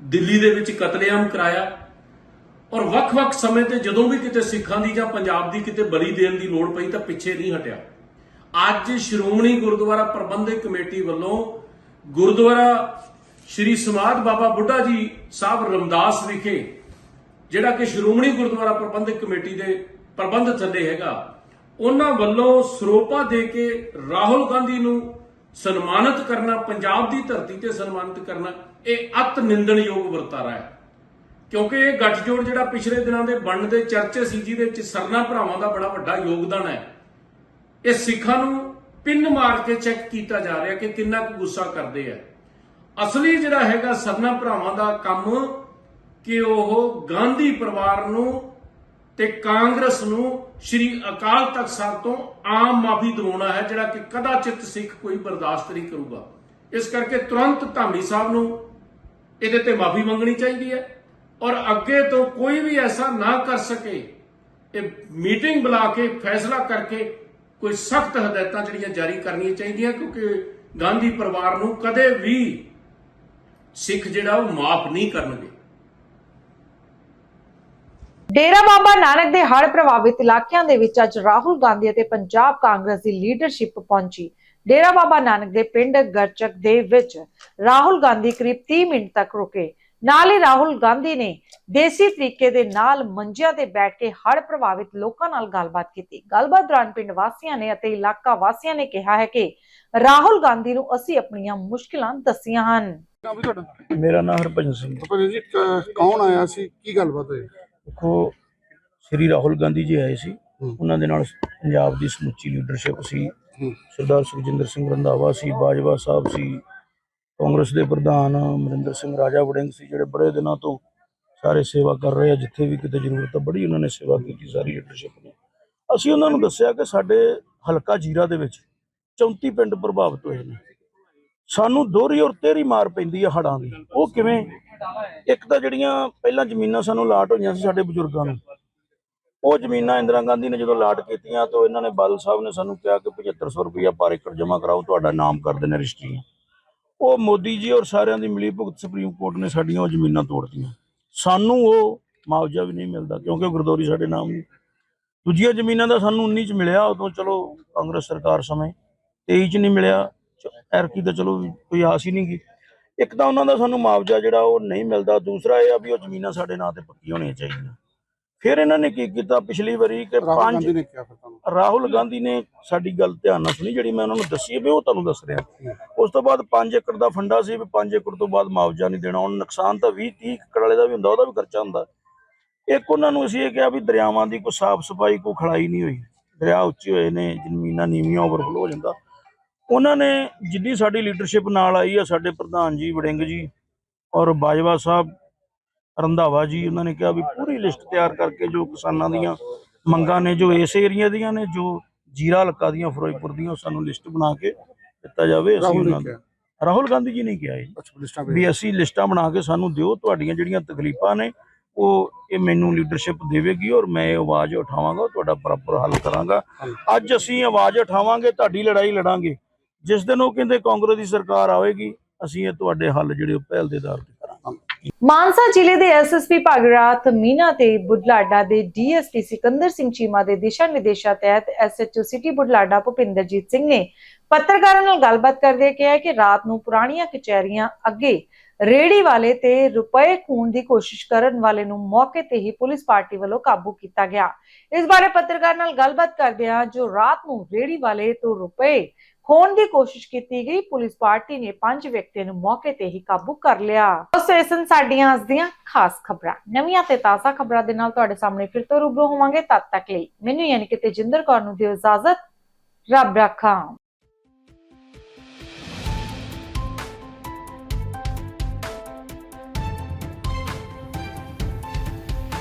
ਦਿੱਲੀ ਦੇ ਵਿੱਚ ਕਤਲੇਆਮ ਕਰਾਇਆ। ਔਰ ਵੱਖ-ਵੱਖ ਸਮੇਂ ਤੇ ਜਦੋਂ ਵੀ ਕਿਤੇ ਸਿੱਖਾਂ ਦੀ ਜਾਂ ਪੰਜਾਬ ਦੀ ਕਿਤੇ ਬਲੀ ਦੇਣ ਦੀ ਲੋੜ ਪਈ ਤਾਂ ਪਿੱਛੇ ਨਹੀਂ ਹਟਿਆ। ਅੱਜ ਸ਼੍ਰੋਮਣੀ ਗੁਰਦੁਆਰਾ ਪ੍ਰਬੰਧਕ ਕਮੇਟੀ ਵੱਲੋਂ ਗੁਰਦੁਆਰਾ ਸ਼੍ਰੀ ਸਮਾਧ ਬਾਬਾ ਬੁੱਢਾ ਜੀ ਸਾਹਿਬ ਰਮਦਾਸ ਵਿਖੇ, ਜਿਹੜਾ ਕਿ ਸ਼੍ਰੋਮਣੀ ਗੁਰਦੁਆਰਾ ਪ੍ਰਬੰਧਕ ਕਮੇਟੀ ਦੇ ਪ੍ਰਬੰਧ ਥੱਲੇ ਹੈਗਾ, ਉਹਨਾਂ ਵੱਲੋਂ ਸਰੋਪਾ ਦੇ ਕੇ ਰਾਹੁਲ ਗਾਂਧੀ ਨੂੰ ਸਨਮਾਨਿਤ ਕਰਨਾ, ਪੰਜਾਬ ਦੀ ਧਰਤੀ ਤੇ ਸਨਮਾਨਿਤ ਕਰਨਾ ਇਹ ਅਤ ਨਿੰਦਣਯੋਗ ਵਰਤਾਰਾ ਹੈ। ਕਿਉਂਕਿ ਇਹ ਗੱਠਜੋੜ ਜਿਹੜਾ ਪਿਛਲੇ ਦਿਨਾਂ ਦੇ ਬਣਨ ਦੇ ਚਰਚੇ ਸੀ, ਜਿਹਦੇ ਵਿੱਚ ਸਰਨਾ ਭਰਾਵਾਂ ਦਾ ਬੜਾ ਵੱਡਾ ਯੋਗਦਾਨ ਹੈ। ਇਹ ਸਿੱਖਾਂ ਨੂੰ ਪਿੰਨ ਮਾਰ ਕੇ ਚੈੱਕ ਕੀਤਾ ਜਾ ਰਿਹਾ ਕਿ ਕਿੰਨਾ ਕੁ ਗੁੱਸਾ ਕਰਦੇ ਆ। ਅਸਲੀ ਜਿਹੜਾ ਹੈਗਾ ਸਰਨਾ ਭਰਾਵਾਂ ਦਾ ਕੰਮ ਕਿ ਉਹ ਗਾਂਧੀ ਪਰਿਵਾਰ ਨੂੰ ਤੇ ਕਾਂਗਰਸ ਨੂੰ ਸ਼੍ਰੀ ਅਕਾਲ ਤਖਤ ਸਾਹਿਬ ਤੋਂ ਆਮ ਮਾਫੀ ਦਿਵਾਉਣਾ ਹੈ, ਜਿਹੜਾ ਕਿ ਕਦਾਚਿਤ ਸਿੱਖ ਕੋਈ ਬਰਦਾਸ਼ਤ ਨਹੀਂ ਕਰੂਗਾ। ਇਸ ਕਰਕੇ ਤੁਰੰਤ ਧਾਮੀ ਸਾਹਿਬ ਨੂੰ ਇਹਦੇ ਤੇ ਮਾਫੀ ਮੰਗਣੀ ਚਾਹੀਦੀ ਹੈ ਔਰ ਅੱਗੇ ਤੋਂ ਕੋਈ ਵੀ ਐਸਾ ਨਾ ਕਰ ਸਕੇ, ਇਹ ਮੀਟਿੰਗ ਬੁਲਾ ਕੇ ਫੈਸਲਾ ਕਰਕੇ ਕੋਈ ਸਖਤ ਹਦਾਇਤਾਂ ਜਿਹੜੀਆਂ ਜਾਰੀ ਕਰਨੀਆਂ ਚਾਹੀਦੀਆਂ, ਕਿਉਂਕਿ ਗਾਂਧੀ ਪਰਿਵਾਰ ਨੂੰ ਕਦੇ ਵੀ ਸਿੱਖ ਜਿਹੜਾ ਉਹ ਮਾਫ ਨਹੀਂ ਕਰਨਗੇ। ਡੇਰਾ ਬਾਬਾ ਨਾਨਕ ਦੇ ਹੜ੍ਹ ਪ੍ਰਭਾਵਿਤ ਇਲਾਕਿਆਂ ਦੇ ਵਿੱਚ ਅੱਜ ਰਾਹੁਲ ਗਾਂਧੀ ਅਤੇ ਪੰਜਾਬ ਕਾਂਗਰਸ ਦੀ ਲੀਡਰਸ਼ਿਪ ਪਹੁੰਚੀ। ਡੇਰਾ ਬਾਬਾ ਨਾਨਕ ਦੇ ਪਿੰਡ ਗਰਚਕ ਦੇ ਵਿੱਚ ਰਾਹੁਲ ਗਾਂਧੀ ਕਰੀਬ 30 ਮਿੰਟ ਤੱਕ ਰੁਕੇ। ਨਾਲ ਹੀ ਰਾਹੁਲ ਗਾਂਧੀ ਨੇ ਦੇਸੀ ਤਰੀਕੇ ਦੇ ਨਾਲ ਮੰਜਿਆਂ ਤੇ ਬੈਠ ਕੇ ਹੜ੍ਹ ਪ੍ਰਭਾਵਿਤ ਲੋਕਾਂ ਨਾਲ ਗੱਲਬਾਤ ਕੀਤੀ। ਗੱਲਬਾਤ ਦੌਰਾਨ ਪਿੰਡ ਵਾਸੀਆਂ ਨੇ ਅਤੇ ਇਲਾਕਾ ਵਾਸੀਆਂ ਨੇ ਕਿਹਾ ਹੈ ਕਿ ਰਾਹੁਲ ਗਾਂਧੀ ਨੂੰ ਅਸੀਂ ਆਪਣੀਆਂ ਮੁਸ਼ਕਿਲਾਂ ਦੱਸੀਆਂ ਹਨ। ਮੇਰਾ ਨਾਮ ਹਰਭਜਨ ਸਿੰਘ ਭਾਜੀ ਜੀ ਕੌਣ ਆਇਆ ਸੀ? ਕੀ ਗੱਲਬਾਤ ਹੋਈ? ਦੇਖੋ ਸ੍ਰੀ ਰਾਹੁਲ ਗਾਂਧੀ ਜੀ ਆਏ ਸੀ। ਉਹਨਾਂ ਦੇ ਨਾਲ ਪੰਜਾਬ ਦੀ ਸਮੁੱਚੀ ਲੀਡਰਸ਼ਿਪ ਸੀ। ਸਰਦਾਰ ਸੁਖਜਿੰਦਰ ਸਿੰਘ ਰੰਧਾਵਾ ਸੀ, ਬਾਜਵਾ ਸਾਹਿਬ ਸੀ, ਕਾਂਗਰਸ ਦੇ ਪ੍ਰਧਾਨ ਅਮਰਿੰਦਰ ਸਿੰਘ, ਰਾਜਾ ਵੜਿੰਗ ਸੀ, ਜਿਹੜੇ ਬੜੇ ਦਿਨਾਂ ਤੋਂ ਸਾਰੇ ਸੇਵਾ ਕਰ ਰਹੇ ਆ, ਜਿੱਥੇ ਵੀ ਕਿਤੇ ਜ਼ਰੂਰਤ ਆ, ਬੜੀ ਉਹਨਾਂ ਨੇ ਸੇਵਾ ਕੀਤੀ ਸਾਰੀ ਲੀਡਰਸ਼ਿਪ ਨੇ। ਅਸੀਂ ਉਹਨਾਂ ਨੂੰ ਦੱਸਿਆ ਕਿ ਸਾਡੇ ਹਲਕਾ ਜੀਰਾ ਦੇ ਵਿੱਚ 34 ਪਿੰਡ ਪ੍ਰਭਾਵਿਤ ਹੋਏ ਨੇ। ਸਾਨੂੰ ਦੋਹਰੀ ਔਰ ਤੇਰੀ ਮਾਰ ਪੈਂਦੀ ਆ ਹੜਾਂ ਦੀ। ਉਹ ਕਿਵੇਂ? ਇੱਕ ਤਾਂ ਜਿਹੜੀਆਂ ਪਹਿਲਾਂ ਜ਼ਮੀਨਾਂ ਸਾਨੂੰ ਲਾਟ ਹੋਈਆਂ ਸੀ ਸਾਡੇ ਬਜ਼ੁਰਗਾਂ ਨੂੰ ਉਹ ਜ਼ਮੀਨਾਂ ਇੰਦਰਾ ਗਾਂਧੀ ਨੇ ਜਦੋਂ ਲਾਟ ਕੀਤੀਆਂ ਤਾਂ ਇਹਨਾਂ ਨੇ ਬਾਦਲ ਸਾਹਿਬ ਨੇ ਸਾਨੂੰ ਕਿਹਾ ਕਿ 7500 ਰੁਪਇਆ ਪਰ ਏਕੜ ਜਮ੍ਹਾਂ ਕਰਾਓ, ਤੁਹਾਡਾ ਨਾਮ ਕਰ ਦੇਣੇ ਰਜਿਸਟਰੀਆਂ। ਉਹ ਮੋਦੀ ਜੀ ਔਰ ਸਾਰਿਆਂ ਦੀ ਮਿਲੀ ਭੁਗਤ ਸੁਪਰੀਮ ਕੋਰਟ ਨੇ ਸਾਡੀਆਂ ਉਹ ਜ਼ਮੀਨਾਂ ਤੋੜਤੀਆਂ। ਸਾਨੂੰ ਉਹ ਮੁਆਵਜ਼ਾ ਵੀ ਨਹੀਂ ਮਿਲਦਾ ਕਿਉਂਕਿ ਉਹ ਸਾਡੇ ਨਾਮ ਨਹੀਂ। ਦੂਜੀਆਂ ਜ਼ਮੀਨਾਂ ਦਾ ਸਾਨੂੰ 19 ਚ ਮਿਲਿਆ ਉਦੋਂ ਚਲੋ ਕਾਂਗਰਸ ਸਰਕਾਰ ਸਮੇਂ 23 ਚ ਨਹੀਂ ਮਿਲਿਆ ਐਰਕੀ ਤਾਂ ਚਲੋ ਕੋਈ ਆਸ ਹੀ ਨਹੀਂ ਗਈ ਇੱਕ ਤਾਂ ਉਹਨਾਂ ਦਾ ਸਾਨੂੰ ਮੁਆਵਜ਼ਾ ਜਿਹੜਾ ਉਹ ਨਹੀਂ ਮਿਲਦਾ, ਦੂਸਰਾ ਇਹ ਆ ਵੀ ਉਹ ਜ਼ਮੀਨਾਂ ਸਾਡੇ ਨਾਂ ਤੇ ਪੱਕੀ ਹੋਣੀਆਂ ਚਾਹੀਦੀਆਂ। ਫਿਰ ਇਹਨਾਂ ਨੇ ਕੀ ਕੀਤਾ? ਪਿਛਲੀ ਵਾਰੀ ਕਿ ਪੰਜ ਨੇ ਕਿਹਾ ਫਿਰ ਤੁਹਾਨੂੰ? ਰਾਹੁਲ ਗਾਂਧੀ ਨੇ ਸਾਡੀ ਗੱਲ ਧਿਆਨ ਨਾਲ ਸੁਣੀ ਜਿਹੜੀ ਮੈਂ ਉਹਨਾਂ ਨੂੰ ਦੱਸੀ ਹੈ ਵੀ ਉਹ ਤੁਹਾਨੂੰ ਦੱਸ ਰਿਹਾ। ਉਸ ਤੋਂ ਬਾਅਦ 5 ਏਕੜ ਦਾ ਫੰਡਾ ਸੀ ਵੀ 5 ਏਕੜ ਤੋਂ ਬਾਅਦ ਮੁਆਵਜ਼ਾ ਨਹੀਂ ਦੇਣਾ। ਹੁਣ ਨੁਕਸਾਨ ਤਾਂ 20 30 ਏਕੜ ਵਾਲੇ ਦਾ ਵੀ ਹੁੰਦਾ ਉਹਦਾ ਵੀ ਖਰਚਾ ਹੁੰਦਾ। ਇੱਕ ਉਹਨਾਂ ਨੂੰ ਅਸੀਂ ਇਹ ਕਿਹਾ ਵੀ ਦਰਿਆਵਾਂ ਦੀ ਕੋਈ ਸਾਫ਼ ਸਫ਼ਾਈ ਕੋਈ ਖੜਾਈ ਨਹੀਂ ਹੋਈ। ਦਰਿਆ ਉੱਚੇ ਹੋਏ ਨੇ ਜ਼ਮੀਨਾਂ ਨੀਵੀਆਂ ਓਵਰਫਲੋ ਹੋ ਜਾਂਦਾ। ਉਹਨਾਂ ਨੇ ਜਿੱਦੀ ਸਾਡੀ ਲੀਡਰਸ਼ਿਪ ਨਾਲ ਆਈ ਆ ਸਾਡੇ ਪ੍ਰਧਾਨ ਜੀ ਵੜਿੰਗ ਜੀ ਔਰ ਬਾਜਵਾ ਸਾਹਿਬ ਰੰਧਾਵਾ ਜੀ ਉਹਨਾਂ ਨੇ ਕਿਹਾ ਵੀ ਪੂਰੀ ਲਿਸਟ ਤਿਆਰ ਕਰਕੇ ਜੋ ਕਿਸਾਨਾਂ ਦੀਆਂ ਮੰਗਾਂ ਨੇ ਜੋ ਇਸ ਏਰੀਆ ਦੀਆਂ ਨੇ ਜੋ ਜੀਰਾ ਹਲਕਾ ਦੀਆਂ ਫਿਰੋਜ਼ਪੁਰ ਦੀਆਂ ਸਾਨੂੰ ਲਿਸਟ ਬਣਾ ਕੇ ਦਿੱਤਾ ਜਾਵੇ। ਅਸੀਂ ਨੇ ਉਹਨਾਂ ਕਿਹਾ। ਰਾਹੁਲ ਗਾਂਧੀ ਜੀ ਨੇ ਕਿਹਾ ਲਿਸਟਾਂ ਵੀ ਅਸੀਂ ਲਿਸਟਾਂ ਬਣਾ ਕੇ ਸਾਨੂੰ ਦਿਓ ਤੁਹਾਡੀਆਂ ਜਿਹੜੀਆਂ ਤਕਲੀਫਾਂ ਨੇ ਉਹ ਇਹ ਮੈਨੂੰ ਲੀਡਰਸ਼ਿਪ ਦੇਵੇਗੀ ਔਰ ਮੈਂ ਇਹ ਆਵਾਜ਼ ਉਠਾਵਾਂਗਾ ਤੁਹਾਡਾ ਪ੍ਰੋਪਰ ਹੱਲ ਕਰਾਂਗਾ। ਅੱਜ ਅਸੀਂ ਆਵਾਜ਼ ਉਠਾਵਾਂਗੇ ਤੁਹਾਡੀ ਲੜਾਈ ਲੜਾਂਗੇ। ਜਿਸ ਦਿਨ ਉਹ ਕਹਿੰਦੇ ਕਾਂਗਰਸ ਦੀ ਸਰਕਾਰ ਆਵੇਗੀ ਅਸੀਂ ਇਹ ਤੁਹਾਡੇ ਹੱਲ ਜਿਹੜੇ ਪਹਿਲ ਦੇ ਆਧਾਰ ਤੇ ਕਰਾਂਗੇ। ਮਾਨਸਾ ਜ਼ਿਲ੍ਹੇ ਦੇ ਐਸਐਸਪੀ ਭਾਗਰਾਤ ਮੀਨਾ ਤੇ ਬੁਢਲਾਡਾ ਦੇ ਡੀਐਸਪੀ ਸਿਕੰਦਰ ਸਿੰਘ ਚੀਮਾ ਦੇ ਦਿਸ਼ਾ ਨਿਰਦੇਸ਼ਾਂ ਤਹਿਤ ਐਸਐਚਓ ਸਿਟੀ ਬੁਢਲਾਡਾ ਭੁਪਿੰਦਰਜੀਤ ਸਿੰਘ ਨੇ ਪੱਤਰਕਾਰਾਂ ਨਾਲ ਗੱਲਬਾਤ ਕਰਦੇ ਕਿਹਾ ਕਿ ਰਾਤ ਨੂੰ ਪੁਰਾਣੀਆਂ ਕਚਹਿਰੀਆਂ ਅੱਗੇ ਰੇੜੀ ਵਾਲੇ ਤੇ ਰੁਪਏ ਖੂਨ ਦੀ ਕੋਸ਼ਿਸ਼ ਕਰਨ ਵਾਲੇ ਨੂੰ ਮੌਕੇ ਤੇ ਹੀ ਪੁਲਿਸ ਪਾਰਟੀ ਵੱਲੋਂ ਕਾਬੂ ਕੀਤਾ ਗਿਆ। ਇਸ ਬਾਰੇ ਪੱਤਰਕਾਰ ਨਾਲ ਗੱਲਬਾਤ ਕਰਦਿਆਂ ਜੋ ਰਾਤ ਨੂੰ ਰੇੜੀ ਵਾਲੇ ਤੋਂ ਰੁਪਏ ਹੋਣ ਦੀ ਕੋਸ਼ਿਸ਼ ਕੀਤੀ ਗਈ, ਪੁਲਿਸ ਪਾਰਟੀ ਨੇ ਪੰਜ ਵਿਅਕਤੀਆਂ ਨੂੰ ਮੌਕੇ ਤੇ ਹੀ ਕਾਬੂ ਕਰ ਲਿਆ। ਦੋਸਤੋ ਇਹ ਸਨ ਸਾਡੀਆਂ ਅੱਜ ਦੀਆਂ ਖਾਸ ਖਬਰਾਂ। ਨਵੀਆਂ ਤੇ ਤਾਜ਼ਾ ਖਬਰਾਂ ਦੇ ਨਾਲ ਤੁਹਾਡੇ ਸਾਹਮਣੇ ਫਿਰ ਤੋਂ ਰੂਬਰੂ ਹੋਵਾਂਗੇ। ਤਦ ਤੱਕ ਲਈ ਮੈਨੂੰ ਯਾਨੀ ਕਿ ਤੇਜਿੰਦਰ ਕੌਰ ਨੂੰ ਦਿਓ ਇਜਾਜ਼ਤ। ਰੱਬ ਰਾਖਾ।